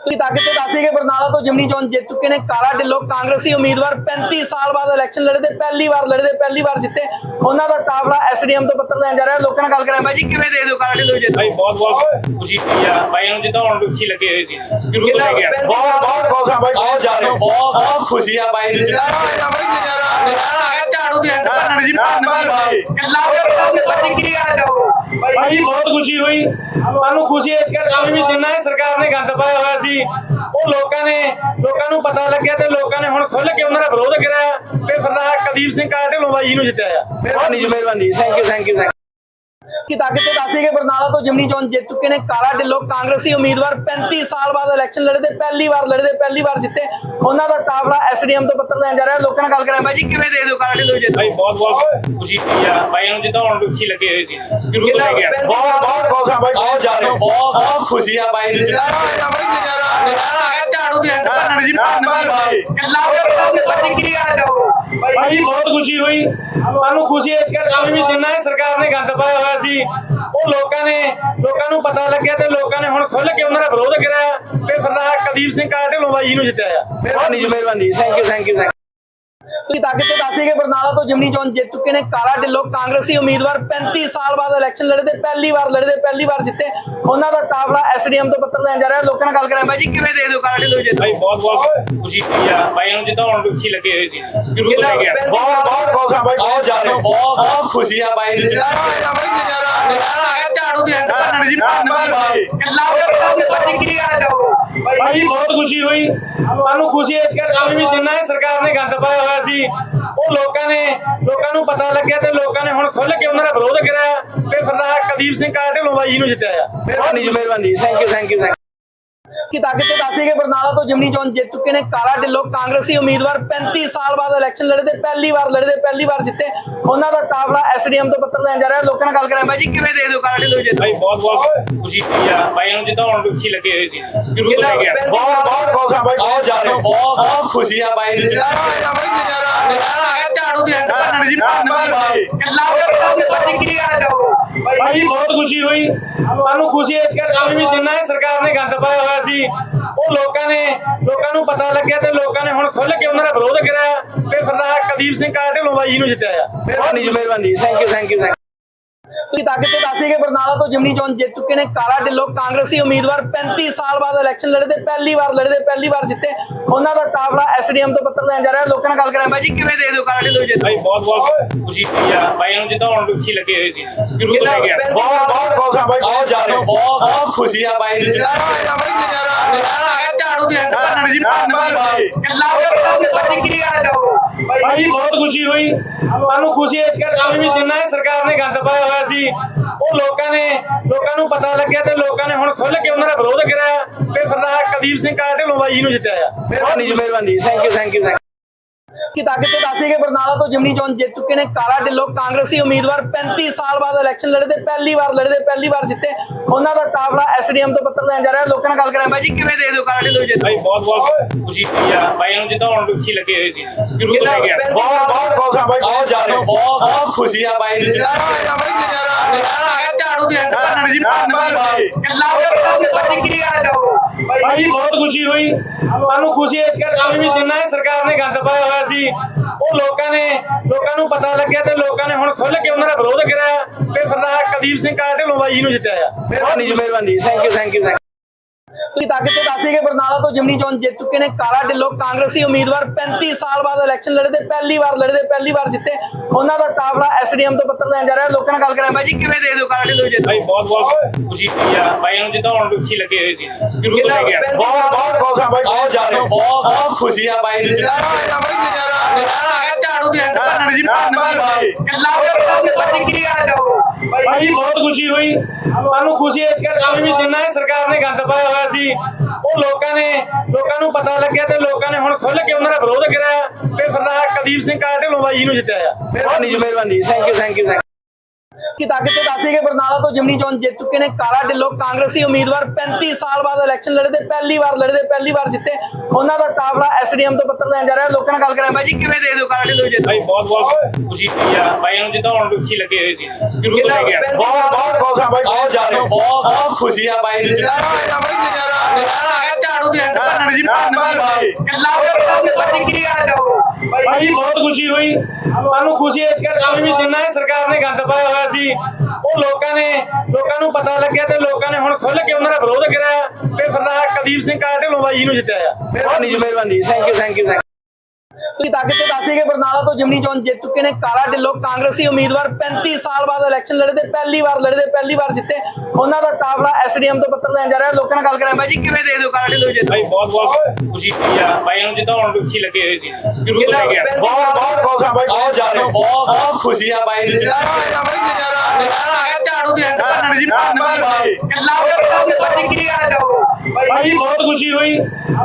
Speaker 2: ਕੀ ਤਾਕਤ ਤੇ ਦੱਸਦੀ ਕਿ ਬਰਨਾਲਾ ਤੋਂ ਜਿਮਨੀ ਚੋਣ ਜਿੱਤ ਚੁੱਕੇ ਨੇ ਕਾਲਾ ਢਿੱਲੋਂ ਕਾਂਗਰਸੀ ਉਮੀਦਵਾਰ 35 ਸਾਲ ਬਾਅਦ ਇਲੈਕਸ਼ਨ ਲੜੇ ਤੇ ਪਹਿਲੀ ਵਾਰ ਲੜੇ ਤੇ ਪਹਿਲੀ ਵਾਰ ਜਿੱਤੇ। ਉਹਨਾਂ ਦਾ ਟਾਫੜਾ ਐਸਡੀਐਮ ਤੋਂ ਪੱਤਰ ਲੈਣ ਜਾ ਰਿਹਾ ਲੋਕਾਂ ਨਾਲ ਗੱਲ ਕਰਾਂ ਬਾਈ ਜੀ ਕਿਵੇਂ ਦੇ ਦਿਓ ਕਾਲਾ ਢਿੱਲੋਂ ਜਿੱਤ?
Speaker 3: ਭਾਈ ਬਹੁਤ ਬਹੁਤ ਖੁਸ਼ੀ ਹੋਈ ਆ। ਭਾਈ ਨੂੰ ਜਿੱਦਾਂ ਹੁਣ ਪਿੱਛੇ ਲੱਗੇ ਹੋਏ ਸੀ ਸ਼ੁਰੂ ਤੋਂ ਲੈ ਕੇ ਆ।
Speaker 1: ਬਹੁਤ ਬਹੁਤ ਖੁਸ਼ ਆ ਬਾਈ ਬਹੁਤ ਜ਼ਿਆਦਾ। ਬਹੁਤ ਬਹੁਤ ਖੁਸ਼ੀ ਆ ਬਾਈ ਦੀ
Speaker 2: ਨਜ਼ਾਰਾ ਆਇਆ ਬਾਈ ਨਜ਼ਾਰਾ ਨਜ਼ਾਰਾ ਆਇਆ ਝਾੜੂ ਦੀ ਹੱਟ ਭੰਨਣ ਜੀ ਭੰਨ
Speaker 1: ਬਾਈ।
Speaker 2: ਗੱਲਾਂ ਕਰਦੇ ਬਾਈ ਕੀ ਕਹਿਣਾ ਚਾਹੋਗੇ ਬਾਈ
Speaker 1: ਭਾਈ, ਬਹੁਤ ਖੁਸ਼ੀ ਹੋਈ। ਸਾਨੂੰ ਖੁਸ਼ੀ ਇਸ ਕਰਕੇ ਹੋਈ ਵੀ ਜਿੰਨਾ ਇਹ ਸਰਕਾਰ ਨੇ ਗੰਦ ਪਾਇਆ ਹੋਇਆ ਸੀ, ਉਹ ਲੋਕਾਂ ਨੇ, ਲੋਕਾਂ ਨੂੰ ਪਤਾ ਲੱਗਿਆ ਤੇ ਲੋਕਾਂ ਨੇ ਹੁਣ ਖੁੱਲ ਕੇ ਉਹਨਾਂ ਦਾ ਵਿਰੋਧ ਕਰਾਇਆ ਤੇ ਸਰਦਾਰ ਕਦੀਪ ਸਿੰਘ ਕਾਲ ਢਿੱਲੋਂ ਨੂੰ ਜਿੱਤਿਆ ਆ।
Speaker 2: ਮਿਹਰਬਾਨੀ ਮਿਹਰਬਾਨੀ ਥੈਂਕ ਯੂ ਥੈਂਕ ਯੂ ਕੀ ਤਾਕਤ ਤੇ ਦੱਸਦੀ ਕਿ ਬਰਨਾਲਾ ਤੋਂ ਜਿਮਨੀ ਚੋਣ ਜਿੱਤ ਚੁੱਕੇ ਨੇ ਕਾਲਾ ਢਿੱਲੋਂ ਕਾਂਗਰਸੀ ਉਮੀਦਵਾਰ 35 ਸਾਲ ਬਾਅਦ ਇਲੈਕਸ਼ਨ ਲੜੇ ਤੇ ਪਹਿਲੀ ਵਾਰ ਲੜੇ ਤੇ ਪਹਿਲੀ ਵਾਰ ਜਿੱਤੇ ਉਹਨਾਂ ਦਾ ਟਾਫੜਾ ਐਸਡੀਐਮ ਤੋਂ ਪੱਤਰ ਲੈਣ ਜਾ ਰਿਹਾ ਲੋਕਾਂ ਨਾਲ ਗੱਲ ਕਰਾਂ ਬਾਈ ਜੀ ਕਿਵੇਂ ਦੇ ਦਿਓ ਕਾਲਾ ਢਿੱਲੋਂ ਜਿੱਤ
Speaker 3: ਭਾਈ ਬਹੁਤ ਬਹੁਤ ਖੁਸ਼ੀ ਹੋਈ ਆ ਭਾਈ ਨੂੰ ਹੁਣ ਪਿੱਛੇ ਲੱਗੇ ਹੋਏ ਸੀ ਸ਼ੁਰੂ ਤੋਂ ਲੈ ਕੇ ਆ।
Speaker 1: ਬਹੁਤ ਬਹੁਤ ਖੁਸ਼ ਆ ਬਾਈ ਬਹੁਤ ਜ਼ਿਆਦਾ ਬਹੁਤ ਬਹੁਤ ਖੁਸ਼ੀ ਆ ਬਾਈ ਦੀ
Speaker 2: ਨਜ਼ਾਰਾ ਆਇਆ ਬਾਈ ਨਜ਼ਾਰਾ ਨਜ਼ਾਰਾ ਆਇਆ ਝਾੜੂ ਦੀ ਹੱਟ ਭੰਨਣ ਜੀ ਭੰਨ
Speaker 1: ਬਾਈ।
Speaker 2: ਗੱਲਾਂ ਕਰਦੇ ਬਾਈ ਕੀ ਕਹਿਣਾ ਚਾਹੋਗੇ ਬਾਈ
Speaker 1: ਭਾਈ, ਬਹੁਤ ਖੁਸ਼ੀ ਹੋਈ। ਸਾਨੂੰ ਖੁਸ਼ੀ ਇਸ ਕਰਕੇ ਹੋਈ ਵੀ ਜਿੰਨਾ ਇਹ ਸਰਕਾਰ ਨੇ ਗੰਦ ਪਾਇਆ ਹੋਇਆ ਸੀ, ਉਹ ਲੋਕਾਂ ਨੇ, ਲੋਕਾਂ ਨੂੰ ਪਤਾ ਲੱਗਿਆ ਤੇ ਲੋਕਾਂ ਨੇ ਹੁਣ ਖੁੱਲ ਕੇ ਉਹਨਾਂ ਦਾ ਵਿਰੋਧ ਕਰਾਇਆ ਤੇ ਸਰਦਾਰ ਕੁਲਦੀਪ ਸਿੰਘ ਕਾਲ ਢਿੱਲੋਂ ਬਾਈ ਨੂੰ ਜਿੱਤਿਆ ਆ।
Speaker 2: ਮਿਹਰਬਾਨੀ ਮਿਹਰਬਾਨੀ ਥੈਂਕ ਯੂ ਥੈਂਕ ਯੂ ਤੁਸੀਂ ਤੱਕ ਤੇ ਦੱਸ ਦਈਏ ਕਿ ਬਰਨਾਲਾ ਤੋਂ ਜਿਮਨੀ ਚੋਣ ਜਿੱਤ ਚੁੱਕੇ ਨੇ ਕਾਲਾ ਢਿੱਲੋਂ ਕਾਂਗਰਸੀ ਉਮੀਦਵਾਰ 35 ਸਾਲ ਬਾਅਦ ਇਲੈਕਸ਼ਨ ਲੜਦੇ ਪਹਿਲੀ ਵਾਰ ਲੜਦੇ ਪਹਿਲੀ ਵਾਰ ਜਿੱਤੇ। ਉਹਨਾਂ ਦਾ ਕਾਫਲਾ ਐਸਡੀਐਮ ਤੋਂ ਪੱਤਰ ਲੈਣ ਜਾ ਰਿਹਾ। ਲੋਕਾਂ ਨਾਲ ਗੱਲ ਕਰਾਂ ਬਾਈ ਜੀ ਕਿਵੇਂ ਦੇ ਦਿਓ ਕਾਲਾ ਢਿੱਲੋਂ ਜਿੱਤ?
Speaker 3: ਭਾਈ ਬਹੁਤ ਬਹੁਤ ਖੁਸ਼ੀ ਹੋਈ ਆ। ਭਾਈ ਨੂੰ ਜਿਤਾਉਣ ਵਿੱਚ ਲੱਗੇ ਹੋਏ ਸੀ। ਸ਼ੁਰੂ ਤੋਂ ਲੈ ਕੇ
Speaker 1: ਬਹੁਤ ਬਹੁਤ ਖੁਸ਼ ਹਾਂ ਬਾਈ ਬਹੁਤ ਜ਼ਿਆਦਾ। ਬਹੁਤ ਬਹੁਤ ਖੁਸ਼ੀ ਆ ਬਾਈ ਦੀ
Speaker 2: ਨਜ਼ਾਰਾ ਆਇਆ ਬਾਈ ਨਜ਼ਾਰਾ ਨਜ਼ਾਰਾ ਆਇਆ ਝਾੜੂ ਦੀ ਹੱਟ ਭੰਨਣ ਦੀ ਭੰਨ
Speaker 1: ਬਾਈ।
Speaker 2: ਕਿੱਲਾ ਹੋਇਆ ਤੁਸੀਂ
Speaker 1: ਭਾਈ ਬਹੁਤ ਖੁਸ਼ੀ ਹੋਈ ਸਾਨੂੰ ਖੁਸ਼ੀ ਇਸ ਕਰਕੇ ਹੋਈ ਵੀ ਜਿੰਨਾ ਇਹ ਸਰਕਾਰ ਨੇ ਗੰਦ ਪਾਇਆ ਹੋਇਆ ਸੀ ਉਹ ਲੋਕਾਂ ਨੇ ਲੋਕਾਂ ਨੂੰ ਪਤਾ ਲੱਗਿਆ ਤੇ ਲੋਕਾਂ ਨੇ ਹੁਣ ਖੁੱਲ ਕੇ ਉਹਨਾਂ ਦਾ ਵਿਰੋਧ ਕਰਿਆ ਤੇ ਸਰਦਾਰ ਕੁਲਦੀਪ ਸਿੰਘ ਕਾਲਾ ਢਿੱਲੋਂ ਬਾਈ ਜੀ ਨੂੰ ਜਿੱਤਿਆ ਆ
Speaker 2: ਮਿਹਰਬਾਨੀ ਜੀ ਮਿਹਰਬਾਨੀ ਥੈਂਕ ਯੂ ਥੈਂਕ ਯੂ ਕੀ ਤਾਕਤ ਤੇ ਦੱਸ ਦਈਏ ਕਿ ਬਰਨਾਲਾ ਤੋਂ ਜਿਮਨੀ ਚੋਣ ਜਿੱਤ ਚੁੱਕੇ ਨੇ ਕਾਲਾ ਢਿੱਲੋਂ ਕਾਂਗਰਸੀ ਉਮੀਦਵਾਰ 35 ਸਾਲ ਬਾਅਦ ਇਲੈਕਸ਼ਨ ਲੜਦੇ ਪਹਿਲੀ ਵਾਰ ਲੜਦੇ ਪਹਿਲੀ ਵਾਰ ਜਿੱਤੇ। ਉਹਨਾਂ ਦਾ ਕਾਫਲਾ ਐਸਡੀਐਮ ਤੋਂ ਪੱਤਰ ਲੈਣ ਜਾ ਰਿਹਾ। ਲੋਕਾਂ ਨਾਲ ਗੱਲ ਕਰਾਂ ਬਾਈ ਜੀ ਕਿਵੇਂ ਦੇ ਦਿਓ ਕਾਲਾ ਢਿੱਲੋਂ ਜਿੱਤ?
Speaker 3: ਭਾਈ ਬਹੁਤ ਬਹੁਤ ਖੁਸ਼ੀ ਹੋਈ ਆ। ਭਾਈ ਨੂੰ ਜਿਤਾਉਣ ਵਿੱਚ ਲੱਗੇ ਹੋਏ ਸੀ ਸ਼ੁਰੂ ਤੋਂ ਲੈ ਕੇ
Speaker 1: ਬਹੁਤ ਬਹੁਤ ਖੁਸ਼ ਹਾਂ ਬਾਈ ਬਹੁਤ ਜ਼ਿਆਦਾ। ਬਹੁਤ ਬਹੁਤ ਖੁਸ਼ੀ ਆ ਬਾਈ ਦੀ
Speaker 2: ਨਜ਼ਾਰਾ ਆਇਆ ਬਾਈ ਨਜ਼ਾਰਾ ਨਜ਼ਾਰਾ ਆਇਆ ਝਾੜੂ ਦੀ ਹੱਟ ਭੰਨਣ ਦੀ ਭੰਨ
Speaker 1: ਬਾਈ।
Speaker 2: ਕਿੱਲਾ ਹੋਇਆ ਤੁਸੀਂ
Speaker 1: ਭਾਈ ਬਹੁਤ ਖੁਸ਼ੀ ਹੋਈ। ਸਾਨੂੰ ਖੁਸ਼ੀ ਇਸ ਕਰਕੇ ਹੋਈ ਵੀ ਜਿੰਨਾ ਇਹ ਸਰਕਾਰ ਨੇ ਗੰਦ ਪਾਇਆ ਹੋਇਆ ਸੀ, ਉਹ ਲੋਕਾਂ ਨੇ, ਲੋਕਾਂ ਨੂੰ ਪਤਾ ਲੱਗਿਆ ਤੇ ਲੋਕਾਂ ਨੇ ਹੁਣ ਖੁੱਲ ਕੇ ਉਹਨਾਂ ਦਾ ਵਿਰੋਧ ਕਰਾਇਆ ਤੇ ਸਰਦਾਰ ਕੁਲਦੀਪ ਸਿੰਘ ਕਾਲਾ ਢਿੱਲੋਂ ਬਾਈ ਜੀ ਨੂੰ ਜਿੱਤਿਆ ਆ।
Speaker 2: ਮਿਹਰਬਾਨੀ ਮਿਹਰਬਾਨੀ ਥੈਂਕ ਯੂ ਥੈਂਕ ਯੂ ਤੁਸੀਂ ਤਾਕਤ ਤੇ ਦੱਸ ਦਈਏ ਕਿ ਬਰਨਾਲਾ ਤੋਂ ਜਿਮਨੀ ਚੋਣ ਜਿੱਤ ਚੁੱਕੇ ਨੇ ਕਾਲਾ ਢਿੱਲੋਂ ਕਾਂਗਰਸੀ ਉਮੀਦਵਾਰ 35 ਸਾਲ ਬਾਅਦ ਇਲੈਕਸ਼ਨ ਲੜਦੇ ਪਹਿਲੀ ਵਾਰ ਲੜਦੇ ਪਹਿਲੀ ਵਾਰ ਜਿੱਤੇ। ਉਹਨਾਂ ਦਾ ਕਾਫਲਾ ਐਸਡੀਐਮ ਤੋਂ ਪੱਤਰ ਲੈਣ ਜਾ ਰਿਹਾ। ਲੋਕਾਂ ਨਾਲ ਗੱਲ ਕਰਾਂ ਬਾਈ ਜੀ ਕਿਵੇਂ ਦੇ ਦਿਓ ਕਾਲਾ ਢਿੱਲੋਂ ਜਿੱਤ?
Speaker 3: ਭਾਈ ਬਹੁਤ ਬਹੁਤ ਖੁਸ਼ੀ ਹੋਈ ਆ। ਭਾਈ ਨੂੰ ਜਿਤਾਉਣ ਵਿੱਚ ਹੀ ਲੱਗੇ ਹੋਏ ਸੀ। ਸ਼ੁਰੂ ਤੋਂ ਲੈ ਕੇ
Speaker 1: ਬਹੁਤ ਬਹੁਤ ਖੁਸ਼ ਹਾਂ ਬਾਈ ਬਹੁਤ ਜ਼ਿਆਦਾ। ਬਹੁਤ ਬਹੁਤ ਖੁਸ਼ੀ ਆ ਬਾਈ ਦੀ
Speaker 2: ਆਇਆ ਬਾਈ ਨਜ਼ਾਰਾ ਨਜ਼ਾਰਾ ਆਇਆ ਝਾੜੂ ਦੀ ਹੱਟ ਭੰਨਣ ਦੀ ਭੰਨ
Speaker 1: ਬਾਈ।
Speaker 2: ਕਿੱਲਾ ਤੁਸੀਂ ਕੀ ਚਾਹੋਗੇ ਬਾਈ
Speaker 1: ਭਾਈ ਬਹੁਤ ਖੁਸ਼ੀ ਹੋਈ। ਸਾਨੂੰ ਖੁਸ਼ੀ ਇਸ ਕਰਕੇ ਵੀ ਜਿੰਨਾ ਸਰਕਾਰ ਨੇ ਗੰਦ ਪਾਇਆ ਹੋਇਆ ਸੀ ਉਹ ਲੋਕਾਂ ਨੇ ਲੋਕਾਂ ਨੂੰ ਪਤਾ ਲੱਗਿਆ ਤੇ ਲੋਕਾਂ ਨੇ ਹੁਣ ਖੁੱਲ ਕੇ ਉਹਨਾਂ ਦਾ ਵਿਰੋਧ ਕਰਾਇਆ ਤੇ ਸਰਦਾਰ ਕੁਲਦੀਪ ਸਿੰਘ ਕਾਲਾ ਢਿੱਲੋਂ ਜੀ ਨੂੰ ਜਿੱਤਿਆ ਆ।
Speaker 2: ਮਿਹਰਬਾਨੀ ਜੀ ਮਿਹਰਬਾਨੀ ਥੈਂਕ ਯੂ ਥੈਂਕ ਯੂ ਕੀ ਤਾਕਤ ਤੇ ਦੱਸ ਦਈਏ ਕਿ ਬਰਨਾਲਾ ਤੋਂ ਜਿਮਨੀ ਚੋਣ ਜਿੱਤ ਚੁੱਕੇ ਨੇ ਕਾਲਾ ਢਿੱਲੋਂ ਕਾਂਗਰਸੀ ਉਮੀਦਵਾਰ 35 ਸਾਲ ਬਾਅਦ ਇਲੈਕਸ਼ਨ ਲੜਦੇ ਪਹਿਲੀ ਵਾਰ ਲੜਦੇ ਪਹਿਲੀ ਵਾਰ ਜਿੱਤੇ। ਉਹਨਾਂ ਦਾ ਕਾਫਲਾ ਐਸਡੀਐਮ ਤੋਂ ਪੱਤਰ ਲੈਣ ਜਾ ਰਿਹਾ। ਲੋਕਾਂ ਨਾਲ ਗੱਲ ਕਰਾਂ ਬਾਈ ਜੀ ਕਿਵੇਂ ਦੇ ਦਿਓ ਕਾਲਾ ਢਿੱਲੋਂ ਜਿੱਤ?
Speaker 3: ਭਾਈ ਬਹੁਤ ਬਹੁਤ ਖੁਸ਼ੀ ਹੋਈ ਆ। ਭਾਈ ਨੂੰ ਜਿਤਾਉਣ ਵਿੱਚ ਹੀ ਲੱਗੇ ਹੋਏ ਸੀ। ਸ਼ੁਰੂ ਤੋਂ ਲੈ ਕੇ
Speaker 1: ਬਹੁਤ ਬਹੁਤ ਖੁਸ਼ ਹਾਂ ਬਾਈ ਬਹੁਤ ਜ਼ਿਆਦਾ। ਬਹੁਤ ਬਹੁਤ ਖੁਸ਼ੀ ਆ ਬਾਈ ਦੀ
Speaker 2: ਨਜ਼ਾਰਾ ਆਇਆ ਬਾਈ ਨਜ਼ਾਰਾ ਨਜ਼ਾਰਾ ਆਇਆ ਝਾੜੂ ਦੀ ਹੱਟ ਭੰਨਣ ਦੀ ਭੰਨ
Speaker 1: ਬਾਈ।
Speaker 2: ਕਿੱਲਾ ਹੋਇਆ ਤੁਸੀਂ ਕੀ ਚਾਹੋਗੇ ਬਾਈ
Speaker 1: ਭਾਈ ਬਹੁਤ ਖੁਸ਼ੀ ਹੋਈ। ਸਾਨੂੰ ਖੁਸ਼ੀ ਇਸ ਕਰਕੇ ਹੋਈ ਵੀ ਜਿੰਨਾ ਇਹ ਸਰਕਾਰ ਨੇ ਗੰਦ ਪਾਇਆ ਹੋਇਆ ਸੀ ਉਹ ਲੋਕਾਂ ਨੇ ਲੋਕਾਂ ਨੂੰ ਪਤਾ ਲੱਗਿਆ ਤੇ ਲੋਕਾਂ ਨੇ ਹੁਣ ਖੁੱਲ ਕੇ ਉਹਨਾਂ ਦਾ ਵਿਰੋਧ ਕਰਿਆ ਤੇ ਸਰਦਾਰ ਕੁਲਦੀਪ ਸਿੰਘ ਕਾਲਾ ਢਿੱਲੋਂ ਬਾਈ ਜੀ ਨੂੰ ਜਿੱਤਿਆ ਆ।
Speaker 2: ਮਿਹਰਬਾਨੀ ਜੀ ਮਿਹਰਬਾਨੀ ਥੈਂਕ ਯੂ ਥੈਂਕ ਯੂ ਤੁਸੀਂ ਤਾਕਤ ਤੇ ਦੱਸ ਦਈਏ ਕਿ ਬਰਨਾਲਾ ਤੋਂ ਜਿਮਨੀ ਚੋਣ ਜਿੱਤ ਚੁੱਕੇ ਨੇ ਕਾਲਾ ਢਿੱਲੋਂ ਕਾਂਗਰਸੀ ਉਮੀਦਵਾਰ 35 ਸਾਲ ਬਾਅਦ ਇਲੈਕਸ਼ਨ ਲੜਦੇ ਪਹਿਲੀ ਵਾਰ ਲੜਦੇ ਪਹਿਲੀ ਵਾਰ ਜਿੱਤੇ। ਉਹਨਾਂ ਦਾ ਕਾਫਲਾ ਐਸਡੀਐਮ ਤੋਂ ਪੱਤਰ ਲੈਣ ਜਾ ਰਿਹਾ ਲੋਕਾਂ ਨਾਲ ਗੱਲ ਕਰਾਂ ਬਾਈ ਜੀ ਕਿਵੇਂ ਦੇ ਦਿਓ ਕਾਲਾ ਢਿੱਲੋਂ ਜਿੱਤ?
Speaker 3: ਭਾਈ ਬਹੁਤ ਬਹੁਤ ਖੁਸ਼ੀ ਹੋਈ ਆ। ਭਾਈ ਨੂੰ ਜਿਤਾਉਣ ਵਿੱਚ ਹੀ ਲੱਗੇ ਹੋਏ ਸੀ ਸ਼ੁਰੂ ਤੋਂ ਲੈ ਕੇ
Speaker 1: ਬਹੁਤ ਬਹੁਤ ਖੁਸ਼ ਹਾਂ ਬਾਈ ਬਹੁਤ ਜ਼ਿਆਦਾ। ਬਹੁਤ ਬਹੁਤ ਖੁਸ਼ੀ ਆ ਬਾਈ ਦੀ
Speaker 2: ਨਜ਼ਾਰਾ ਆਇਆ ਬਾਈ ਨਜ਼ਾਰਾ ਨਜ਼ਾਰਾ ਆਇਆ ਝਾੜੂ ਦੀ ਹੱਟ ਭੰਨਣ ਦੀ ਭੰਨ। ਕਿੱਲਾ ਹੋਇਆ ਤੁਸੀਂ ਕੀ ਕਹਿਣਾ ਚਾਹੋਗੇ ਬਾਈ
Speaker 1: ਭਾਈ ਬਹੁਤ ਖੁਸ਼ੀ ਹੋਈ। ਸਾਨੂੰ ਖੁਸ਼ੀ ਇਸ ਕਰਕੇ ਹੋਈ ਵੀ ਜਿੰਨਾ ਇਹ ਸਰਕਾਰ ਨੇ ਗੰਦ ਪਾਇਆ ਹੋਇਆ ਸੀ ਉਹ ਲੋਕਾਂ ਨੇ ਲੋਕਾਂ ਨੂੰ ਪਤਾ ਲੱਗਿਆ ਤੇ ਲੋਕਾਂ ਨੇ ਹੁਣ ਖੁੱਲ ਕੇ ਉਹਨਾਂ ਦਾ ਵਿਰੋਧ ਕਰਿਆ ਤੇ ਸਰਦਾਰ ਕੁਲਦੀਪ ਸਿੰਘ ਕਾਲਾ ਢਿੱਲੋਂ ਬਾਈ ਜੀ ਨੂੰ ਜਿੱਤਿਆ ਆ।
Speaker 2: ਮਿਹਰਬਾਨੀ ਜੀ ਮਿਹਰਬਾਨੀ ਥੈਂਕ ਯੂ ਥੈਂਕ ਯੂ ਕੀ ਤਾਕਤ ਤੇ ਦੱਸ ਦਈਏ ਕਿ ਬਰਨਾਲਾ ਤੋਂ ਜਿਮਨੀ ਚੋਣ ਜਿੱਤ ਚੁੱਕੇ ਨੇ ਕਾਲਾ ਢਿੱਲੋਂ ਕਾਂਗਰਸੀ ਉਮੀਦਵਾਰ 35 ਸਾਲ ਬਾਅਦ ਇਲੈਕਸ਼ਨ ਲੜਦੇ ਪਹਿਲੀ ਵਾਰ ਲੜਦੇ ਪਹਿਲੀ ਵਾਰ ਜਿੱਤੇ। ਉਹਨਾਂ ਦਾ ਕਾਫਲਾ ਐਸਡੀਐਮ ਤੋਂ ਪੱਤਰ ਲੈਣ ਜਾ ਰਿਹਾ ਲੋਕਾਂ ਨਾਲ ਗੱਲ ਕਰਾਂ ਬਾਈ ਜੀ ਕਿਵੇਂ ਦੇ ਦਿਓ ਕਾਲਾ ਢਿੱਲੋਂ ਜਿੱਤ?
Speaker 3: ਭਾਈ ਬਹੁਤ ਬਹੁਤ ਖੁਸ਼ੀ ਹੋਈ ਆ। ਭਾਈ ਨੂੰ ਜਿਤਾਉਣ ਵਿੱਚ ਹੀ ਲੱਗੇ ਹੋਏ ਸੀ ਸ਼ੁਰੂ ਤੋਂ ਲੈ ਕੇ
Speaker 1: ਬਹੁਤ ਬਹੁਤ ਖੁਸ਼ ਹਾਂ ਬਾਈ ਬਹੁਤ ਜ਼ਿਆਦਾ। ਬਹੁਤ ਬਹੁਤ ਖੁਸ਼ੀ ਆ ਬਾਈ ਦੀ
Speaker 2: ਨਜ਼ਾਰਾ ਆਇਆ ਬਾਈ ਨਜ਼ਾਰਾ ਨਜ਼ਾਰਾ ਆਇਆ ਝਾੜੂ ਦੀ ਹੱਟ ਭੰਨਣ ਦੀ ਭੰਨ
Speaker 1: ਬਾਈ।
Speaker 2: ਕਿੱਲਾ ਕਹਿਣਾ ਚਾਹੋਗੇ ਬਾਈ
Speaker 1: ਭਾਈ ਬਹੁਤ ਖੁਸ਼ੀ ਹੋਈ। ਸਾਨੂੰ ਖੁਸ਼ੀ ਇਸ ਕਰਕੇ ਵੀ ਜਿੰਨਾ ਸਰਕਾਰ ਨੇ ਗੰਦ ਪਾਇਆ ਹੋਇਆ ਸੀ ਉਹ ਲੋਕਾਂ ਨੇ, ਲੋਕਾਂ ਨੂੰ ਪਤਾ ਲੱਗਿਆ ਤੇ ਲੋਕਾਂ ਨੇ ਹੁਣ ਖੁੱਲ ਕੇ ਉਹਨਾਂ ਦਾ ਵਿਰੋਧ ਕਰਾਇਆ ਤੇ ਸਰਦਾਰ ਕੁਲਦੀਪ ਸਿੰਘ ਕਾਲਾ ਢਿੱਲੋਂ ਨੂੰ ਜਿੱਤਿਆ ਆ।
Speaker 2: ਮਿਹਰਬਾਨੀ। ਮਿਹਰਬਾਨੀ ਥੈਂਕ ਯੂ ਥੈਂਕ ਯੂ ਤੁਸੀਂ ਤਾਕਤ ਤੇ ਦੱਸ ਦਈਏ ਕਿ ਬਰਨਾਲਾ ਤੋਂ ਜਿਮਨੀ ਚੋਣ ਜਿੱਤ ਚੁੱਕੇ ਨੇ ਕਾਲਾ ਢਿੱਲੋਂ ਕਾਂਗਰਸੀ ਉਮੀਦਵਾਰ 35 ਸਾਲ ਬਾਅਦ ਇਲੈਕਸ਼ਨ ਲੜਦੇ ਪਹਿਲੀ ਵਾਰ ਲੜਦੇ ਪਹਿਲੀ ਵਾਰ ਜਿੱਤੇ। ਉਹਨਾਂ ਦਾ ਕਾਫਲਾ ਐਸਡੀਐਮ ਤੋਂ ਪੱਤਰ ਲੈਣ ਜਾ ਰਿਹਾ। ਲੋਕਾਂ ਨਾਲ ਗੱਲ ਕਰਾਂ ਬਾਈ ਜੀ ਕਿਵੇਂ ਦੇ ਦਿਓ ਕਾਲਾ ਢਿੱਲੋਂ ਜਿੱਤ?
Speaker 3: ਭਾਈ ਬਹੁਤ ਬਹੁਤ ਖੁਸ਼ੀ ਹੋਈ ਆ। ਭਾਈ ਨੂੰ ਜਿਤਾਉਣ ਵਿੱਚ ਲੱਗੇ ਹੋਏ ਸੀ। ਸ਼ੁਰੂ ਤੋਂ ਲੈ ਕੇ
Speaker 1: ਬਹੁਤ ਬਹੁਤ ਖੁਸ਼ ਹਾਂ ਬਾਈ ਬਹੁਤ ਜ਼ਿਆਦਾ। ਬਹੁਤ ਬਹੁਤ ਖੁਸ਼ੀ ਆ ਬਾਈ ਦੀ
Speaker 2: ਨਜ਼ਾਰਾ ਆਇਆ ਬਾਈ ਨਜ਼ਾਰਾ ਨਜ਼ਾਰਾ ਆਇਆ ਝਾੜੂ ਦੀ ਹੱਟ ਭੰਨਣ ਦੀ ਭੰਨ
Speaker 1: ਬਾਈ।
Speaker 2: ਕਿੱਲਾ ਹੋਇਆ ਤੁਸੀਂ ਕੀ ਕਹਿਣਾ ਚਾਹੋਗੇ ਬਾਈ
Speaker 1: ਭਾਈ ਬਹੁਤ ਖੁਸ਼ੀ ਹੋਈ।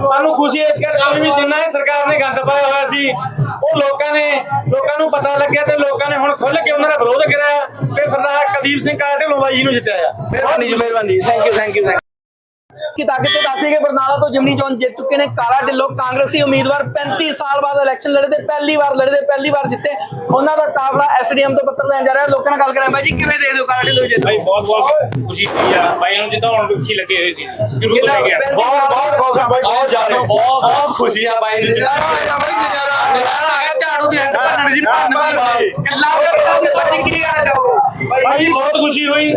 Speaker 1: ਸਾਨੂੰ ਖੁਸ਼ੀ ਇਸ ਕਰਕੇ ਹੋਈ ਵੀ ਜਿੰਨਾ ਇਹ ਸਰਕਾਰ ਨੇ ਗੰਦ ਪਾਇਆ ਹੋਇਆ ਸੀ, ਉਹ ਲੋਕਾਂ ਨੇ, ਲੋਕਾਂ ਨੂੰ ਪਤਾ ਲੱਗਿਆ ਤੇ ਲੋਕਾਂ ਨੇ ਹੁਣ ਖੁੱਲ ਕੇ ਉਹਨਾਂ ਦਾ ਵਿਰੋਧ ਕਰਾਇਆ ਤੇ ਸਰਦਾਰ ਕੁਲਦੀਪ ਸਿੰਘ ਕਾਲਾ ਢਿੱਲੋਂ ਬਾਈ ਜੀ ਨੂੰ ਜਿੱਤਿਆ ਆ।
Speaker 2: ਮਿਹਰਬਾਨੀ ਜੀ ਮਿਹਰਬਾਨੀ ਥੈਂਕ ਯੂ ਥੈਂਕ ਯੂ ਕੀ ਤਾਕਤ ਤੇ ਦੱਸ ਦਈਏ ਕਿ ਬਰਨਾਲਾ ਤੋਂ ਜਿਮਨੀ ਚੋਣ ਜਿੱਤ ਚੁੱਕੇ ਨੇ ਕਾਲਾ ਢਿੱਲੋਂ ਕਾਂਗਰਸੀ ਉਮੀਦਵਾਰ 35 ਸਾਲ ਬਾਅਦ ਇਲੈਕਸ਼ਨ ਲੜਦੇ ਪਹਿਲੀ ਵਾਰ ਲੜਦੇ ਪਹਿਲੀ ਵਾਰ ਜਿੱਤੇ। ਉਹਨਾਂ ਦਾ ਕਾਫਲਾ ਐਸਡੀਐਮ ਤੋਂ ਪੱਤਰ ਲੈਣ ਜਾ ਰਿਹਾ। ਲੋਕਾਂ ਨਾਲ ਗੱਲ ਕਰਾਂ ਬਾਈ ਜੀ ਕਿਵੇਂ ਦੇ ਦਿਓ ਕਾਲਾ ਢਿੱਲੋਂ ਜਿੱਤ?
Speaker 3: ਭਾਈ ਬਹੁਤ ਬਹੁਤ ਖੁਸ਼ੀ ਹੋਈ ਆ। ਭਾਈ ਨੂੰ ਜਿਤਾਉਣ ਵਿੱਚ ਲੱਗੇ ਹੋਏ ਸੀ ਸ਼ੁਰੂ ਤੋਂ ਲੈ ਕੇ
Speaker 1: ਬਹੁਤ ਬਹੁਤ ਖੁਸ਼ ਹਾਂ ਬਾਈ ਬਹੁਤ ਜ਼ਿਆਦਾ। ਬਹੁਤ ਬਹੁਤ ਖੁਸ਼ੀ ਆ ਬਾਈ ਦੀ
Speaker 2: ਨਜ਼ਾਰਾ ਆਇਆ ਬਾਈ ਨਜ਼ਾਰਾ ਨਜ਼ਾਰਾ ਆਇਆ ਝਾੜੂ ਦੀ
Speaker 1: ਭੰਨ ਜੀ ਭੰਨ
Speaker 2: ਕਿੰਨਾ ਤੁਸੀਂ ਕੀ ਕਹਿਣਾ ਚਾਹੋਗੇ ਭਾਈ
Speaker 1: ਬਹੁਤ ਖੁਸ਼ੀ ਹੋਈ।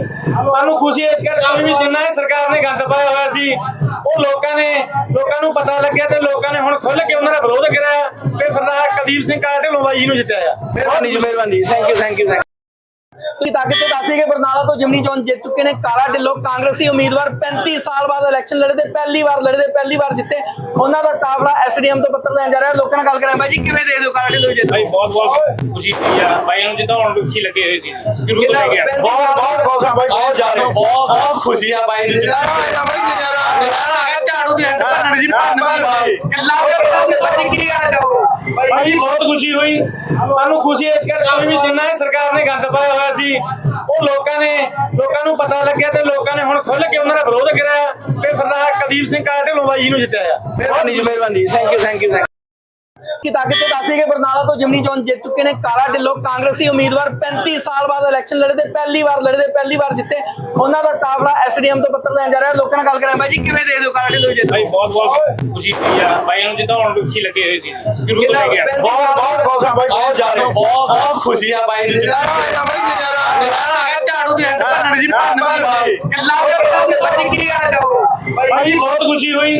Speaker 1: ਸਾਨੂੰ ਖੁਸ਼ੀ ਇਸ ਕਰਕੇ ਹੋਈ ਵੀ ਜਿੰਨਾ ਇਹ ਸਰਕਾਰ ਨੇ ਗੰਦ ਪਾਇਆ ਹੋਇਆ ਸੀ ਉਹ ਲੋਕਾਂ ਨੇ ਲੋਕਾਂ ਨੂੰ ਪਤਾ ਲੱਗਿਆ ਤੇ ਲੋਕਾਂ ਨੇ ਹੁਣ ਖੁੱਲ ਕੇ ਉਹਨਾਂ ਦਾ ਵਿਰੋਧ ਕਰਿਆ ਤੇ ਸਰਦਾਰ ਕੁਲਦੀਪ ਸਿੰਘ ਕਾਲ ਢਿੱਲੋਂ ਬਾਈ ਜੀ ਨੂੰ ਜਿੱਤਿਆ ਆ।
Speaker 2: ਮਿਹਰਬਾਨੀ ਜੀ ਮਿਹਰਬਾਨੀ ਥੈਂਕ ਯੂ ਥੈਂਕ ਯੂ ਤੁਸੀਂ ਤੇ ਦੱਸਦੇ ਕਿ ਬਰਨਾਲਾ ਤੋਂ ਜਿਮਨੀ ਚੋਣ ਜਿੱਤ ਚੁੱਕੇ ਨੇ ਕਾਲਾ ਢਿੱਲੋਂ ਕਾਂਗਰਸੀ ਉਮੀਦਵਾਰ 35 ਸਾਲ ਬਾਅਦ ਇਲੈਕਸ਼ਨ ਲੜਦੇ ਪਹਿਲੀ ਵਾਰ ਲੜਦੇ ਪਹਿਲੀ ਵਾਰ ਜਿੱਤੇ। ਉਹਨਾਂ ਦਾ ਟਾਵਲਾ ਐਸਡੀਐਮ ਤੋਂ ਪੱਤਰ ਲੈਣ ਜਾ ਰਿਹਾ। ਲੋਕਾਂ ਨਾਲ ਗੱਲ ਕਰਾਂ ਬਾਈ ਜੀ ਕਿਵੇਂ ਦੇ ਦਿਓ ਕਾਲਾ ਢਿੱਲੋਂ ਜਿੱਤ?
Speaker 3: ਭਾਈ ਬਹੁਤ ਬਹੁਤ ਖੁਸ਼ੀ ਹੋਈ ਆ। ਭਾਈ ਨੂੰ ਜਿਤਾਉਣ ਵਿੱਚ ਹੀ ਲੱਗੇ ਹੋਏ ਸੀ। ਸ਼ੁਰੂ ਤੋਂ ਲੈ ਕੇ
Speaker 1: ਬਹੁਤ ਬਹੁਤ ਖੁਸ਼ ਆ ਬਾਈ ਬਹੁਤ ਜ਼ਿਆਦਾ। ਬਹੁਤ ਬਹੁਤ ਖੁਸ਼ੀ ਆ ਬਾਈ ਦੀ ਜਿੱਤ।
Speaker 2: ਝਾੜੂ ਦੀ ਹੱਟ
Speaker 1: ਭੰਨ ਜੀ ਭੰਨ
Speaker 2: ਕਿੰਨਾ ਤੁਸੀਂ ਕੀ ਕਹਿਣਾ ਚਾਹੋਗੇ ਭਾਈ
Speaker 1: ਬਹੁਤ ਖੁਸ਼ੀ ਹੋਈ। ਸਾਨੂੰ ਖੁਸ਼ੀ ਇਸ ਕਰਕੇ ਵੀ ਜਿੰਨਾ ਇਹ ਸਰਕਾਰ ਨੇ ਗੰਦ ਪਾਇਆ ਹੋਇਆ ਸੀ ਉਹ ਲੋਕਾਂ ਨੇ ਲੋਕਾਂ ਨੂੰ ਪਤਾ ਲੱਗਿਆ ਤੇ ਲੋਕਾਂ ਨੇ ਹੁਣ ਖੁੱਲ ਕੇ ਉਹਨਾਂ ਦਾ ਵਿਰੋਧ ਕਰਿਆ ਤੇ ਸਰਦਾਰ ਕੁਲਦੀਪ ਸਿੰਘ ਕਾਲ ਢਿੱਲੋਂ ਬਾਈ ਜੀ ਨੂੰ ਜਿੱਤਿਆ ਆ।
Speaker 2: ਮਿਹਰਬਾਨੀ ਜੀ ਮਿਹਰਬਾਨੀ ਥੈਂਕ ਯੂ ਥੈਂਕ ਯੂ ਕੀ ਤਾਕਤ ਤੇ ਦੱਸਦੇ ਕਿ ਬਰਨਾਲਾ ਤੋਂ ਜਿਮਨੀ ਚੋਣ ਜਿੱਤ ਚੁੱਕੇ ਨੇ ਕਾਲਾ ਢਿੱਲੋਂ ਕਾਂਗਰਸੀ ਉਮੀਦਵਾਰ 35 ਸਾਲ ਬਾਅਦ ਇਲੈਕਸ਼ਨ ਲੜਦੇ ਪਹਿਲੀ ਵਾਰ ਲੜਦੇ ਪਹਿਲੀ ਵਾਰ ਜਿੱਤੇ। ਉਹਨਾਂ ਦਾ ਟਾਵਲਾ ਐਸਡੀਐਮ ਤੋਂ ਪੱਤਰ ਲੈਣ ਜਾ ਰਿਹਾ। ਲੋਕਾਂ ਨਾਲ ਗੱਲ ਕਰਾਂ ਬਾਈ ਜੀ ਕਿਵੇਂ ਦੇ ਦਿਓ ਕਾਲਾ ਢਿੱਲੋਂ ਜਿੱਤ?
Speaker 3: ਭਾਈ ਬਹੁਤ ਬਹੁਤ ਖੁਸ਼ੀ ਹੋਈ ਆ। ਭਾਈ ਨੂੰ ਜਿਤਾਉਣ ਵਿੱਚ ਹੀ ਲੱਗੇ ਹੋਏ ਸੀ। ਸ਼ੁਰੂ ਤੋਂ ਲੈ ਕੇ
Speaker 1: ਬਹੁਤ ਬਹੁਤ ਖੁਸ਼ ਆ ਬਾਈ ਬਹੁਤ ਜ਼ਿਆਦਾ। ਬਹੁਤ ਬਹੁਤ ਖੁਸ਼ੀ ਆ ਬਾਈ ਦੀ ਜਿੱਤ
Speaker 2: ਝਾੜੂ ਦੀ। ਹੱਟ
Speaker 1: ਭੰਨ ਜੀ ਭੰਨ
Speaker 2: ਕਿੰਨਾ ਤੁਸੀਂ ਕੀ ਕਹਿਣਾ ਚਾਹੋਗੇ ਭਾਈ
Speaker 1: ਬਹੁਤ ਖੁਸ਼ੀ ਹੋਈ।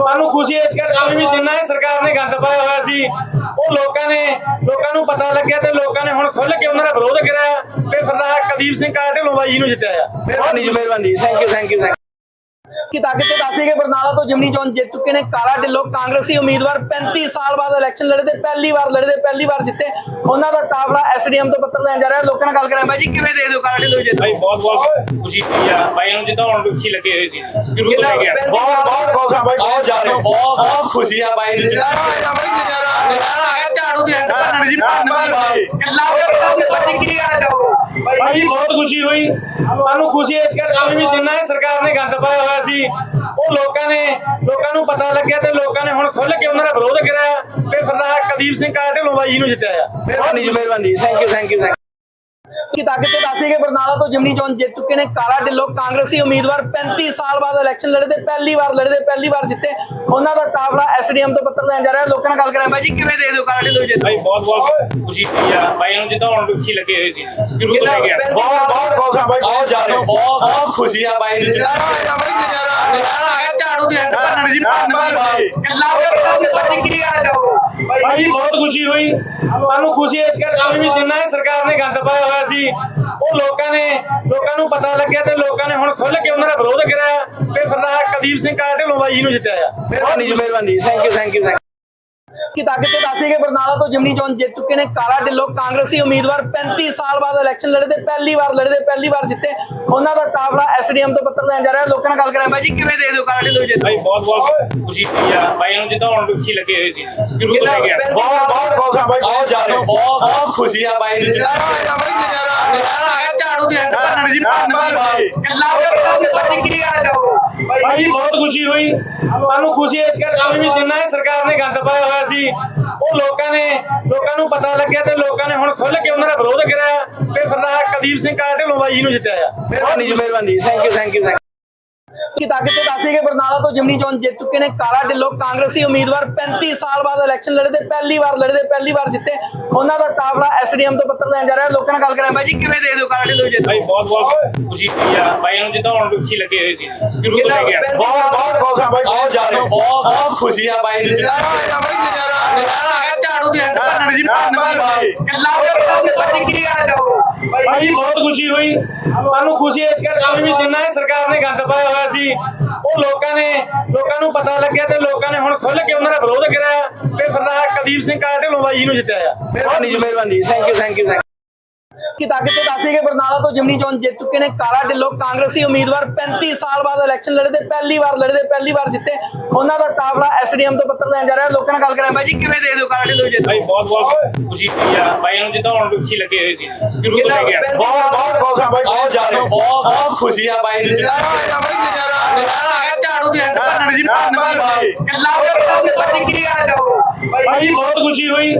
Speaker 1: ਸਾਨੂੰ ਖੁਸ਼ੀ ਇਸ ਕਰਕੇ ਵੀ ਜਿੰਨਾ ਸਰਕਾਰ ਨੇ ਗੰਦ ਪਾਇਆ ਹੋਇਆ ਸੀ ਉਹ ਲੋਕਾਂ ਨੇ ਲੋਕਾਂ ਨੂੰ ਪਤਾ ਲੱਗਿਆ ਤੇ ਲੋਕਾਂ ਨੇ ਹੁਣ ਖੁੱਲ ਕੇ ਉਹਨਾਂ ਦਾ ਵਿਰੋਧ ਕਰਾਇਆ ਤੇ ਸਰਦਾਰ ਕੁਲਦੀਪ ਸਿੰਘ ਕਾਲ ਢਿੱਲੋਂ ਜੀ ਨੂੰ ਜਿੱਤਿਆ ਆ।
Speaker 2: ਮਿਹਰਬਾਨੀ ਜੀ ਮਿਹਰਬਾਨੀ ਥੈਂਕ ਯੂ ਥੈਂਕ ਯੂ ਕੀ ਤਾਕਤ ਤੇ ਦੱਸਦੇ ਕਿ ਬਰਨਾਲਾ ਤੋਂ ਜਿਮਨੀ ਚੋਣ ਜਿੱਤ ਚੁੱਕੇ ਨੇ ਕਾਲਾ ਢਿੱਲੋਂ ਕਾਂਗਰਸੀ ਉਮੀਦਵਾਰ 35 ਸਾਲ ਬਾਅਦ ਇਲੈਕਸ਼ਨ ਲੜਦੇ ਪਹਿਲੀ ਵਾਰ ਲੜਦੇ ਪਹਿਲੀ ਵਾਰ ਜਿੱਤੇ। ਉਹਨਾਂ ਦਾ ਟਾਵਲਾ ਐਸਡੀਐਮ ਤੋਂ ਪੱਤਰ ਲੈਣ ਜਾ ਰਿਹਾ। ਲੋਕਾਂ ਨਾਲ ਗੱਲ ਕਰਾਂ ਬਾਈ ਜੀ ਕਿਵੇਂ ਦੇ ਦਿਓ ਕਾਲਾ ਢਿੱਲੋਂ ਜਿੱਤ?
Speaker 3: ਭਾਈ ਬਹੁਤ ਬਹੁਤ ਖੁਸ਼ੀ ਹੋਈ ਆ। ਭਾਈ ਨੂੰ ਜਿਤਾਉਣ ਵਿੱਚ ਹੀ ਲੱਗੇ ਹੋਏ ਸੀ। ਸ਼ੁਰੂ ਤੋਂ ਲੈ ਕੇ
Speaker 1: ਬਹੁਤ ਬਹੁਤ ਖੁਸ਼ ਆ ਬਾਈ ਬਹੁਤ ਜ਼ਿਆਦਾ। ਬਹੁਤ ਬਹੁਤ ਖੁਸ਼ੀ ਆ ਬਾਈ ਦੀ ਜਿੱਤ।
Speaker 2: ਝਾੜੂ ਦੀ ਹੱਟ
Speaker 1: ਭੰਨ ਜੀ ਭੰਨ
Speaker 2: ਕਿੰਨਾ ਤੁਸੀਂ ਕੀ ਕਹਿਣਾ ਚਾਹੋਗੇ ਭਾਈ
Speaker 1: ਬਹੁਤ ਖੁਸ਼ੀ ਹੋਈ। ਸਾਨੂੰ ਖੁਸ਼ੀ ਇਸ ਕਰਕੇ ਹੋਈ ਵੀ ਜਿੰਨਾ ਇਹ ਸਰਕਾਰ ਨੇ ਗੰਦ ਪਾਇਆ ਹੋਇਆ ਸੀ, ਉਹ ਲੋਕਾਂ ਨੇ, ਲੋਕਾਂ ਨੂੰ ਪਤਾ ਲੱਗਿਆ ਤੇ ਲੋਕਾਂ ਨੇ ਹੁਣ ਖੁੱਲ ਕੇ ਉਹਨਾਂ ਦਾ ਵਿਰੋਧ ਕਰਾਇਆ ਤੇ ਸਰਦਾਰ ਕੁਲਦੀਪ ਸਿੰਘ ਕਾਲ ਢਿੱਲੋਂ ਜੀ ਨੂੰ ਜਿੱਤਿਆ ਆ।
Speaker 2: ਮਿਹਰਬਾਨੀ ਜੀ, ਮਿਹਰਬਾਨੀ ਥੈਂਕ ਯੂ ਥੈਂਕ ਯੂ ਕੀ ਤਾਕਤ ਤੇ ਦੱਸਦੇ ਕਿ ਬਰਨਾਲਾ ਤੋਂ ਜਿਮਨੀ ਚੋਣ ਜਿੱਤ ਚੁੱਕੇ ਨੇ ਕਾਲਾ ਢਿੱਲੋਂ ਕਾਂਗਰਸੀ ਉਮੀਦਵਾਰ 35 ਸਾਲ ਬਾਅਦ ਇਲੈਕਸ਼ਨ ਲੜਦੇ ਪਹਿਲੀ ਵਾਰ ਲੜਦੇ ਪਹਿਲੀ ਵਾਰ ਜਿੱਤੇ। ਉਹਨਾਂ ਦਾ ਟਾਵਲਾ ਐਸਡੀਐਮ ਤੋਂ ਪੱਤਰ ਲੈਣ ਜਾ ਰਿਹਾ। ਲੋਕਾਂ ਨਾਲ ਗੱਲ ਕਰਾਂ ਬਾਈ ਜੀ ਕਿਵੇਂ ਦੇ ਦਿਓ ਕਾਲਾ ਢਿੱਲੋਂ ਜਿੱਤ?
Speaker 3: ਭਾਈ ਬਹੁਤ ਬਹੁਤ ਖੁਸ਼ੀ ਹੋਈ ਆ। ਭਾਈ ਨੂੰ ਜਿਤਾਉਣ ਵਿੱਚ ਹੀ ਲੱਗੇ ਹੋਏ ਸੀ ਸ਼ੁਰੂ ਤੋਂ ਲੈ ਕੇ
Speaker 1: ਬਹੁਤ ਬਹੁਤ ਖੁਸ਼ ਆ ਬਾਈ ਬਹੁਤ ਜ਼ਿਆਦਾ। ਬਹੁਤ ਬਹੁਤ ਖੁਸ਼ੀ ਆ ਬਾਈ ਦੀ ਜਿੱਤ।
Speaker 2: ਝਾੜੂ ਦੀ ਹੱਟ
Speaker 1: ਭੰਨ ਜੀ ਭੰਨ
Speaker 2: ਕਿੰਨਾ ਤੁਸੀਂ ਕੀ ਕਹਿਣਾ ਚਾਹੋਗੇ ਭਾਈ,
Speaker 1: ਬਹੁਤ ਖੁਸ਼ੀ ਹੋਈ। ਸਾਨੂੰ ਖੁਸ਼ੀ ਇਸ ਕਰਕੇ ਹੋਈ ਵੀ ਜਿੰਨਾ ਇਹ ਸਰਕਾਰ ਨੇ ਗੰਦ ਪਾਇਆ ਹੋਇਆ ਸੀ, ਉਹ ਲੋਕਾਂ ਨੇ, ਲੋਕਾਂ ਨੂੰ ਪਤਾ ਲੱਗਿਆ ਤੇ ਲੋਕਾਂ ਨੇ ਹੁਣ ਖੁੱਲ ਕੇ ਉਹਨਾਂ ਦਾ ਵਿਰੋਧ ਕਰਾਇਆ ਤੇ ਸਰਦਾਰ ਕੁਲਦੀਪ ਸਿੰਘ ਕਾਲ ਢਿੱਲੋਂ ਨੂੰ ਜਿੱਤਿਆ ਆ।
Speaker 2: ਮਿਹਰਬਾਨੀ ਜੀ ਮਿਹਰਬਾਨੀ ਥੈਂਕ ਯੂ ਥੈਂਕ ਯੂ ਕੀ ਤਾਕਤ ਤੇ ਦੱਸਦੇ ਕਿ ਬਰਨਾਲਾ ਤੋਂ ਜਿਮਨੀ ਚੋਣ ਜਿੱਤ ਚੁੱਕੇ ਨੇ ਕਾਲਾ ਢਿੱਲੋਂ ਕਾਂਗਰਸੀ ਉਮੀਦਵਾਰ 35 ਸਾਲ ਬਾਅਦ ਇਲੈਕਸ਼ਨ ਲੜਦੇ ਪਹਿਲੀ ਵਾਰ ਲੜਦੇ ਪਹਿਲੀ ਵਾਰ ਜਿੱਤੇ ਉਹਨਾਂ ਦਾ ਟਾਵਲਾ ਐਸਡੀਐਮ ਤੋਂ ਪੱਤਰ ਲੈਣ ਜਾ ਰਿਹਾ ਲੋਕਾਂ ਨਾਲ ਗੱਲ ਕਰਾਂ ਬਾਈ ਜੀ ਕਿਵੇਂ ਦੇ ਦਿਓ ਕਾਲਾ ਢਿੱਲੋਂ ਜਿੱਤ
Speaker 3: ਭਾਈ ਬਹੁਤ ਬਹੁਤ ਖੁਸ਼ੀ ਹੋਈ ਆ ਭਾਈ ਨੂੰ ਜਿਤਾਉਣ ਵਿੱਚ ਹੀ ਲੱਗੇ ਹੋਏ ਸੀ ਸ਼ੁਰੂ ਤੋਂ ਲੈ ਕੇ
Speaker 1: ਬਹੁਤ ਬਹੁਤ ਖੁਸ਼ ਆ ਬਾਈ ਬਹੁਤ ਜ਼ਿਆਦਾ ਬਹੁਤ ਬਹੁਤ ਖੁਸ਼ੀ ਆ ਬਾਈ ਦੀ ਜਿੱਤ
Speaker 2: ਝਾੜੂ ਦੀ ਹੱਟ
Speaker 1: ਭੰਨ ਜੀ ਭੰਨ
Speaker 2: ਕਿੰਨਾ ਤੁਸੀਂ ਕੀ ਕਹਿਣਾ ਚਾਹੋਗੇ ਭਾਈ,
Speaker 1: ਬਹੁਤ ਖੁਸ਼ੀ ਹੋਈ। ਸਾਨੂੰ ਖੁਸ਼ੀ ਇਸ ਕਰਕੇ ਹੋਈ ਵੀ ਜਿੰਨਾ ਇਹ ਸਰਕਾਰ ਨੇ ਗੰਦ ਪਾਇਆ ਹੋਇਆ ਸੀ, ਉਹ ਲੋਕਾਂ ਨੇ, ਲੋਕਾਂ ਨੂੰ ਪਤਾ ਲੱਗਿਆ ਤੇ ਲੋਕਾਂ ਨੇ ਹੁਣ ਖੁੱਲ ਕੇ ਉਹਨਾਂ ਦਾ ਵਿਰੋਧ ਕਰਾਇਆ ਤੇ ਸਰਦਾਰ ਕਦੀਪ ਸਿੰਘ ਕਾਲ ਢਿੱਲੋਂ ਬਾਈ ਨੂੰ ਜਿੱਤਿਆ ਆ।
Speaker 2: ਮਿਹਰਬਾਨੀ ਮਿਹਰਬਾਨੀ ਥੈਂਕ ਯੂ ਥੈਂਕ ਯੂ ਕੀ ਤਾਕਤ ਤੇ ਦੱਸਦੇ ਕਿ ਬਰਨਾਲਾ ਤੋਂ ਜਿਮਨੀ ਚੋਣ ਜਿੱਤ ਚੁੱਕੇ ਨੇ ਕਾਲਾ ਢਿੱਲੋਂ ਕਾਂਗਰਸੀ ਉਮੀਦਵਾਰ 35 ਸਾਲ ਬਾਅਦ ਇਲੈਕਸ਼ਨ ਲੜਦੇ ਪਹਿਲੀ ਵਾਰ ਲੜਦੇ ਪਹਿਲੀ ਵਾਰ ਜਿੱਤੇ। ਉਹਨਾਂ ਦਾ ਟਾਵਲਾ ਐਸਡੀਐਮ ਤੋਂ ਪੱਤਰ ਲੈਣ ਜਾ ਰਿਹਾ। ਲੋਕਾਂ ਨਾਲ ਗੱਲ ਕਰਾਂ ਬਾਈ ਜੀ ਕਿਵੇਂ ਦੇ ਦਿਓ ਕਾਲਾ ਢਿੱਲੋਂ ਜਿੱਤ?
Speaker 3: ਭਾਈ ਬਹੁਤ ਬਹੁਤ ਖੁਸ਼ੀ ਹੋਈ ਆ। ਭਾਈ ਨੂੰ ਜਿਤਾਉਣ ਵਿੱਚ ਲੱਗੇ ਹੋਏ ਸੀ ਸ਼ੁਰੂ ਤੋਂ ਲੈ ਕੇ
Speaker 1: ਬਹੁਤ ਬਹੁਤ ਖੁਸ਼ ਆ ਬਾਈ ਬਹੁਤ ਜ਼ਿਆਦਾ ਬਹੁਤ ਬਹੁਤ ਖੁਸ਼ੀ ਆ ਬਾਈ ਦੀ ਜਿੱਤ।
Speaker 2: ਝਾੜੂ ਦੀ ਹੱਟ
Speaker 1: ਭੰਨ ਜੀ ਭੰਨ
Speaker 2: ਕਿੰਨਾ ਤੁਸੀਂ ਕੀ ਕਹਿਣਾ ਚਾਹੋਗੇ ਭਾਈ
Speaker 1: ਬਹੁਤ ਖੁਸ਼ੀ ਹੋਈ ਸਾਨੂੰ ਖੁਸ਼ੀ ਇਸ ਕਰਕੇ ਹੋਈ ਵੀ ਜਿੰਨਾ ਇਹ ਸਰਕਾਰ ਨੇ ਗੰਦ ਪਾਇਆ ਹੋਇਆ ਸੀ ਉਹ ਲੋਕਾਂ ਨੇ ਲੋਕਾਂ ਨੂੰ ਪਤਾ ਲੱਗਿਆ ਤੇ ਲੋਕਾਂ ਨੇ ਹੁਣ ਖੁੱਲ ਕੇ ਉਹਨਾਂ ਦਾ ਵਿਰੋਧ ਕਰਿਆ ਤੇ ਸਰਦਾਰ ਕੁਲਦੀਪ ਸਿੰਘ ਕਾਲ ਢਿੱਲੋਂ ਬਾਈ ਜੀ ਨੂੰ ਜਿੱਤਿਆ ਆ
Speaker 2: ਮਿਹਰਬਾਨੀ ਜੀ ਮਿਹਰਬਾਨੀ ਥੈਂਕ ਯੂ ਥੈਂਕ ਯੂ ਕੀ ਤਾਕਤ ਤੇ ਦੱਸਦੇ ਕਿ ਬਰਨਾਲਾ ਤੋਂ ਜਿਮਨੀ ਚੋਣ ਜਿੱਤ ਚੁੱਕੇ ਨੇ ਕਾਲਾ ਢਿੱਲੋਂ ਕਾਂਗਰਸੀ ਉਮੀਦਵਾਰ 35 ਸਾਲ ਬਾਅਦ ਇਲੈਕਸ਼ਨ ਲੜਦੇ ਪਹਿਲੀ ਵਾਰ ਲੜਦੇ ਪਹਿਲੀ ਵਾਰ ਜਿੱਤੇ। ਉਹਨਾਂ ਦਾ ਟਾਵਲਾ ਐਸਡੀਐਮ ਤੋਂ ਪੱਤਰ ਲੈਣ ਜਾ ਰਿਹਾ। ਲੋਕਾਂ ਨਾਲ ਗੱਲ ਕਰਾਂ ਬਾਈ ਜੀ ਕਿਵੇਂ ਦੇ ਦਿਓ ਕਾਲਾ ਢਿੱਲੋਂ ਜਿੱਤ?
Speaker 3: ਭਾਈ ਬਹੁਤ ਬਹੁਤ ਖੁਸ਼ੀ ਹੋਈ ਆ। ਭਾਈ ਨੂੰ ਜਿਤਾਉਣ ਵਿੱਚ ਲੱਗੇ ਹੋਏ ਸੀ। ਸ਼ੁਰੂ ਤੋਂ ਲੈ ਕੇ
Speaker 1: ਬਹੁਤ ਬਹੁਤ ਖੁਸ਼ ਆ ਬਾਈ ਬਹੁਤ ਜ਼ਿਆਦਾ। ਬਹੁਤ ਬਹੁਤ ਖੁਸ਼ੀ ਆ ਬਾਈ ਦੀ ਜਿੱਤ।
Speaker 2: ਝਾੜੂ ਦੀ ਹੱਟ
Speaker 1: ਭੰਨ ਜੀ ਭੰਨ
Speaker 2: ਕਿੰਨਾ ਤੁਸੀਂ ਕੀ ਕਹਿਣਾ ਚਾਹੋਗੇ ਭਾਈ
Speaker 1: ਬਹੁਤ ਖੁਸ਼ੀ ਹੋਈ।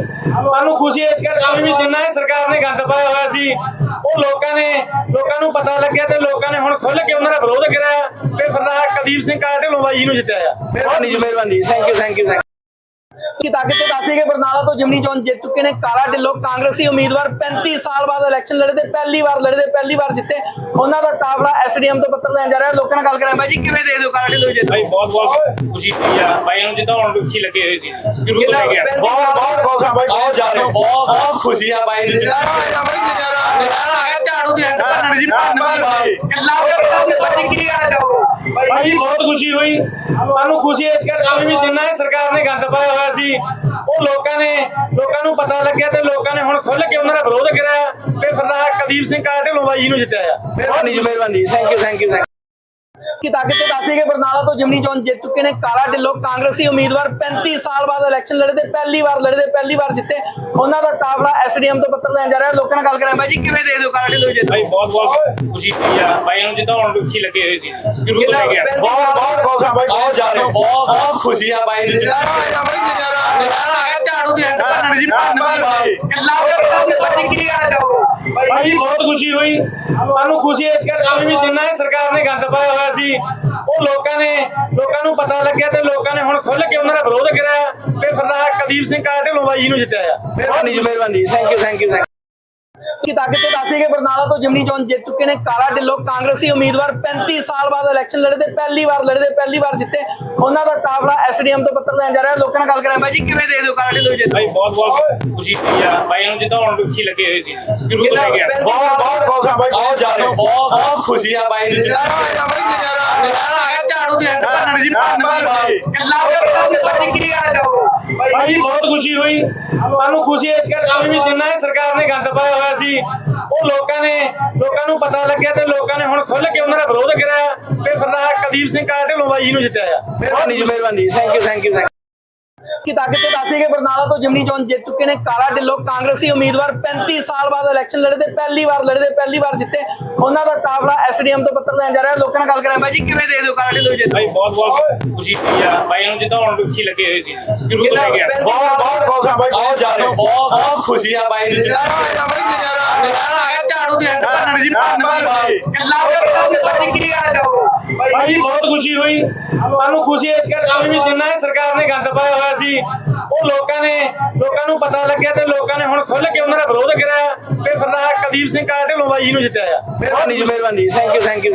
Speaker 1: ਸਾਨੂੰ ਖੁਸ਼ੀ ਇਸ ਕਰਕੇ ਹੋਈ ਵੀ ਜਿੰਨਾ ਇਹ ਸਰਕਾਰ ਨੇ ਗੰਦ ਪਾਇਆ ਹੋਇਆ ਸੀ ਉਹ ਲੋਕਾਂ ਨੇ ਲੋਕਾਂ ਨੂੰ ਪਤਾ ਲੱਗਿਆ ਤੇ ਲੋਕਾਂ ਨੇ ਹੁਣ ਖੁੱਲ ਕੇ ਉਹਨਾਂ ਦਾ ਵਿਰੋਧ ਕਰਿਆ ਤੇ ਸਰਦਾਰ ਕੁਲਦੀਪ ਸਿੰਘ ਕਾਲ ਢਿੱਲੋਂ ਬਾਈ ਜੀ ਨੂੰ ਜਿੱਤਿਆ ਆ।
Speaker 2: ਮਿਹਰਬਾਨੀ ਜੀ ਮਿਹਰਬਾਨੀ ਥੈਂਕ ਯੂ ਥੈਂਕ ਯੂ ਕੀ ਤਾਕਤ ਤੇ ਦੱਸ ਦਈਏ ਕਿ ਬਰਨਾਲਾ ਤੋਂ ਜਿਮਨੀ ਚੋਣ ਜਿੱਤ ਚੁੱਕੇ ਨੇ ਕਾਲਾ ਢਿੱਲੋਂ ਕਾਂਗਰਸੀ ਉਮੀਦਵਾਰ 35 ਸਾਲ ਬਾਅਦ ਇਲੈਕਸ਼ਨ ਲੜਦੇ ਪਹਿਲੀ ਵਾਰ ਲੜਦੇ ਪਹਿਲੀ ਵਾਰ ਜਿੱਤੇ। ਉਹਨਾਂ ਦਾ ਟਾਵਲਾ ਐਸਡੀਐਮ ਤੋਂ ਪੱਤਰ ਲੈਣ ਜਾ ਰਿਹਾ। ਲੋਕਾਂ ਨਾਲ ਗੱਲ ਕਰਾਂ ਬਾਈ ਜੀ ਕਿਵੇਂ ਦੇ ਦਿਓ ਕਾਲਾ ਢਿੱਲੋਂ ਜਿੱਤ?
Speaker 3: ਭਾਈ ਬਹੁਤ ਬਹੁਤ ਖੁਸ਼ੀ ਹੋਈ ਆ। ਭਾਈ ਨੂੰ ਜਿਤਾਉਣ ਵਿੱਚ ਹੀ ਲੱਗੇ ਹੋਏ ਸੀ। ਸ਼ੁਰੂ ਤੋਂ ਲੈ ਕੇ
Speaker 2: ਕਿੰਨਾ-
Speaker 1: ਬਹੁਤ ਬਹੁਤ ਖੁਸ਼ ਆ ਬਾਈ ਬਹੁਤ ਜ਼ਿਆਦਾ। ਬਹੁਤ ਬਹੁਤ ਖੁਸ਼ੀ ਆ ਬਾਈ ਦੀ
Speaker 2: ਨਜ਼ਾਰਾ ਆ ਗਿਆ ਬਾਈ ਨਜ਼ਾਰਾ ਨਜ਼ਾਰਾ ਆ ਗਿਆ ਝਾੜੂ ਦੀ ਹੱਟ ਭੰਨਣ ਦੀ। ਭੰਨ ਕਿੱਲਾ ਹੋ ਗਿਆ ਬਾਈ ਕੀ ਚਾਹੋਗੇ ਬਾਈ
Speaker 1: ਭਾਈ ਬਹੁਤ ਖੁਸ਼ੀ ਹੋਈ। ਸਾਨੂੰ ਖੁਸ਼ੀ ਇਸ ਕਰਕੇ ਹੋਈ ਵੀ ਜਿੰਨਾ ਸਰਕਾਰ ਨੇ ਗੰਦ ਪਾਇਆ ਹੋਇਆ ਸੀ ਉਹ ਲੋਕਾਂ ਨੇ ਲੋਕਾਂ ਨੂੰ ਪਤਾ ਲੱਗਿਆ ਤੇ ਲੋਕਾਂ ਨੇ ਹੁਣ ਖੁੱਲ ਕੇ ਉਹਨਾਂ ਦਾ ਵਿਰੋਧ ਕਰਾਇਆ ਤੇ ਸਰਦਾਰ ਕੁਲਦੀਪ ਸਿੰਘ ਕਾਲਟੇ ਲੋਬਾਈ ਜੀ ਨੂੰ ਜਿੱਤਿਆ ਆ।
Speaker 2: ਮਿਹਰਬਾਨੀ ਜੀ ਮਿਹਰਬਾਨੀ ਥੈਂਕ ਯੂ ਥੈਂਕ ਯੂ ਕੀ ਤੇ ਦੱਸ ਦਈਏ ਕਿ ਬਰਨਾਲਾ ਤੋਂ ਜਿਮਨੀ ਚੋਣ ਜਿੱਤ ਚੁੱਕੇ ਨੇ ਕਾਲਾ ਢਿੱਲੋਂ ਕਾਂਗਰਸੀ ਉਮੀਦਵਾਰ 35 ਸਾਲ ਬਾਅਦ ਇਲੈਕਸ਼ਨ ਲੜਦੇ ਪਹਿਲੀ ਵਾਰ ਲੜਦੇ ਪਹਿਲੀ ਵਾਰ ਜਿੱਤੇ। ਉਹਨਾਂ ਦਾ ਟਾਵਲਾ ਐਸਡੀਐਮ ਤੋਂ ਪੱਤਰ ਲੈਣ ਜਾ ਰਿਹਾ। ਲੋਕਾਂ ਨਾਲ ਗੱਲ ਕਰਾਂ ਬਾਈ ਜੀ ਕਿਵੇਂ ਦੇ ਦਿਓ ਕਾਲਾ ਢਿੱਲੋਂ ਜਿੱਤ?
Speaker 3: ਭਾਈ ਬਹੁਤ ਬਹੁਤ ਖੁਸ਼ੀ ਹੋਈ ਆ। ਭਾਈ ਨੂੰ ਜਿਤਾਉਣ ਵਿੱਚ ਹੀ ਲੱਗੇ ਹੋਏ ਸੀ। ਸ਼ੁਰੂ ਤੋਂ ਲੈ ਕੇ
Speaker 1: ਬਹੁਤ ਬਹੁਤ ਖੁਸ਼ ਆ ਬਾਈ ਬਹੁਤ ਜ਼ਿਆਦਾ। ਬਹੁਤ ਬਹੁਤ ਖੁਸ਼ੀ ਆ ਬਾਈ ਦੀ
Speaker 2: ਆ ਗਿਆ ਬਾਈ ਨਜ਼ਾਰਾ। ਨਜ਼ਾਰਾ ਆ ਗਿਆ ਝਾੜੂ ਦੀ ਹੱਟ ਭੰਨਣ ਦੀ ਭੰਨ ਕਿੱਲਾ ਹੋ ਗਿਆ ਬਾਈ ਕੀ ਚਾਹੋਗੇ ਬਾਈ
Speaker 1: ਭਾਈ ਬਹੁਤ ਖੁਸ਼ੀ ਹੋਈ। ਸਾਨੂੰ ਖੁਸ਼ੀ ਇਸ ਕਰਕੇ ਵੀ ਜਿੰਨਾ ਇਹ ਸਰਕਾਰ ਨੇ ਗੰਦ ਪਾਇਆ ਹੋਇਆ ਸੀ ਉਹ ਲੋਕਾਂ ਨੇ ਲੋਕਾਂ ਨੂੰ ਪਤਾ ਲੱਗਿਆ ਤੇ ਲੋਕਾਂ ਨੇ ਹੁਣ ਖੁੱਲ ਕੇ ਉਹਨਾਂ ਦਾ ਵਿਰੋਧ ਕਰਿਆ ਤੇ ਸਰਦਾਰ ਕੁਲਦੀਪ ਸਿੰਘ ਕਾਲਟੇ ਲੋਬਾਈ ਜੀ ਨੂੰ ਜਿੱਤਿਆ ਆ।
Speaker 2: ਜੀ ਮਿਹਰਬਾਨੀ ਥੈਂਕ ਯੂ ਥੈਂਕ ਯੂ ਕੀ ਤਾਕਤ ਤੇ ਦੱਸ ਦਈਏ ਕਿ ਬਰਨਾਲਾ ਤੋਂ ਜਿਮਨੀ ਚੋਣ ਜਿੱਤ ਚੁੱਕੇ ਨੇ ਕਾਲਾ ਢਿੱਲੋਂ ਕਾਂਗਰਸੀ ਉਮੀਦਵਾਰ 35 ਸਾਲ ਬਾਅਦ ਇਲੈਕਸ਼ਨ ਲੜਦੇ ਪਹਿਲੀ ਵਾਰ ਲੜਦੇ ਪਹਿਲੀ ਵਾਰ ਜਿੱਤੇ ਉਹਨਾਂ ਦਾ ਟਾਵਲਾ ਐਸਡੀਐਮ ਤੋਂ ਪੱਤਰ ਲੈਣ ਜਾ ਰਿਹਾ ਲੋਕਾਂ ਨਾਲ ਗੱਲ ਕਰਾਂ ਬਾਈ ਜੀ ਕਿਵੇਂ ਦੇ ਦਿਓ ਕਾਲਾ ਢਿੱਲੋਂ ਜਿੱਤ
Speaker 3: ਭਾਈ ਬਹੁਤ ਬਹੁਤ ਖੁਸ਼ੀ ਹੋਈ ਆ ਭਾਈ ਨੂੰ ਜਿਤਾਉਣ ਵਿੱਚ ਹੀ ਲੱਗੇ ਹੋਏ ਸੀ ਸ਼ੁਰੂ ਤੋਂ ਲੈ ਕੇ
Speaker 1: ਬਹੁਤ ਬਹੁਤ ਖੁਸ਼ ਆ ਬਾਈ ਬਹੁਤ ਜ਼ਿਆਦਾ ਬਹੁਤ ਬਹੁਤ ਖੁਸ਼ੀ ਆ ਬਾਈ ਦੀ
Speaker 2: ਨਜ਼ਾਰਾ ਆ ਗਿਆ ਬਾਈ ਨਜ਼ਾਰਾ ਨਜ਼ਾਰਾ ਆ ਗਿਆ ਝਾੜੂ ਦੀ ਹੱਟ ਭੰਨਣ ਦੀ ਭੰਨ ਕਿੱਲਾ ਹੋ ਗਿਆ ਬਾਈ ਕੀ ਚਾਹੋਗੇ ਬਾਈ
Speaker 1: ਭਾਈ ਬਹੁਤ ਖੁਸ਼ੀ ਹੋਈ। ਸਾਨੂੰ ਖੁਸ਼ੀ ਇਸ ਕਰਕੇ ਹੋਈ ਵੀ ਜਿੰਨਾ ਇਹ ਸਰਕਾਰ ਨੇ ਗੰਦ ਪਾਇਆ ਹੋਇਆ ਸੀ, ਉਹ ਲੋਕਾਂ ਨੇ, ਲੋਕਾਂ ਨੂੰ ਪਤਾ ਲੱਗਿਆ ਤੇ ਲੋਕਾਂ ਨੇ ਹੁਣ ਖੁੱਲ ਕੇ ਉਹਨਾਂ ਦਾ ਵਿਰੋਧ ਕਰਾਇਆ ਤੇ ਸਰਦਾਰ ਕੁਲਦੀਪ ਸਿੰਘ ਕਾਲਟੇ ਲੋਬਾਈ ਨੂੰ ਜਿੱਤਿਆ ਆ।
Speaker 2: ਮਿਹਰਬਾਨੀ। ਮਿਹਰਬਾਨੀ ਥੈਂਕ ਯੂ ਥੈਂਕ ਯੂ ਕੀ ਤਾਕਤ ਤੇ ਦੱਸ ਦਈਏ ਕਿ ਬਰਨਾਲਾ ਤੋਂ ਜਿਮਨੀ ਚੋਣ ਜਿੱਤ ਚੁੱਕੇ ਨੇ ਕਾਲਾ ਢਿੱਲੋਂ ਕਾਂਗਰਸੀ ਉਮੀਦਵਾਰ 35 ਸਾਲ ਬਾਅਦ ਇਲੈਕਸ਼ਨ ਲੜਦੇ ਪਹਿਲੀ ਵਾਰ ਲੜਦੇ ਪਹਿਲੀ ਵਾਰ ਜਿੱਤੇ। ਉਹਨਾਂ ਦਾ ਟਾਵਲਾ ਐਸਡੀਐਮ ਤੋਂ ਪੱਤਰ ਲੈਣ ਜਾ ਰਿਹਾ। ਲੋਕਾਂ ਨਾਲ ਗੱਲ ਕਰਾਂ ਬਾਈ ਜੀ ਕਿਵੇਂ ਦੇ ਦਿਓ ਕਾਲਾ ਢਿੱਲੋਂ ਜਿੱਤ?
Speaker 3: ਭਾਈ ਬਹੁਤ ਬਹੁਤ ਖੁਸ਼ੀ ਹੋਈ ਆ। ਭਾਈ ਨੂੰ ਜਿਤਾਉਣ ਵਿੱਚ ਹੀ ਲੱਗੇ ਹੋਏ ਸੀ। ਸ਼ੁਰੂ ਤੋਂ ਲੈ ਕੇ
Speaker 1: ਬਹੁਤ ਬਹੁਤ ਖੁਸ਼ ਆ ਬਾਈ ਬਹੁਤ ਜ਼ਿਆਦਾ। ਬਹੁਤ ਬਹੁਤ ਖੁਸ਼ੀ ਆ ਬਾਈ ਦੀ
Speaker 2: ਨਜ਼ਾਰਾ ਆ ਗਿਆ ਬਾਈ ਨਜ਼ਾਰਾ ਨਜ਼ਾਰਾ ਆ ਗਿਆ। ਝਾੜੂ ਦੀ ਹੱਟ ਭੰਨਣ ਦੀ ਭੰਨ ਕਿੱਲਾ ਹੋ ਗਿਆ ਬਾਈ ਕੀ ਚਾਹੋਗੇ ਬਾਈ
Speaker 1: ਭਾਈ ਬਹੁਤ ਖੁਸ਼ੀ ਹੋਈ। ਸਾਨੂੰ ਖੁਸ਼ੀ ਇਸ ਕਰਕੇ ਹੋਈ ਵੀ ਜਿੰਨਾ ਇਹ ਸਰਕਾਰ ਨੇ ਗੰਦ ਪਾਇਆ ਹੋਇਆ ਸੀ, ਉਹ ਲੋਕਾਂ ਨੇ, ਲੋਕਾਂ ਨੂੰ ਪਤਾ ਲੱਗਿਆ ਤੇ ਲੋਕਾਂ ਨੇ ਹੁਣ ਖੁੱਲ ਕੇ ਉਹਨਾਂ ਦਾ ਵਿਰੋਧ ਕਰਾਇਆ ਤੇ ਸਰਦਾਰ ਕੁਲਦੀਪ ਸਿੰਘ ਕਾਲਟੇ ਲੋਬਾਈ ਨੂੰ ਜਿੱਤਿਆ ਆ।
Speaker 2: ਮਿਹਰਬਾਨੀ ਜੀ ਮਿਹਰਬਾਨੀ ਥੈਂਕ ਯੂ ਥੈਂਕ ਯੂ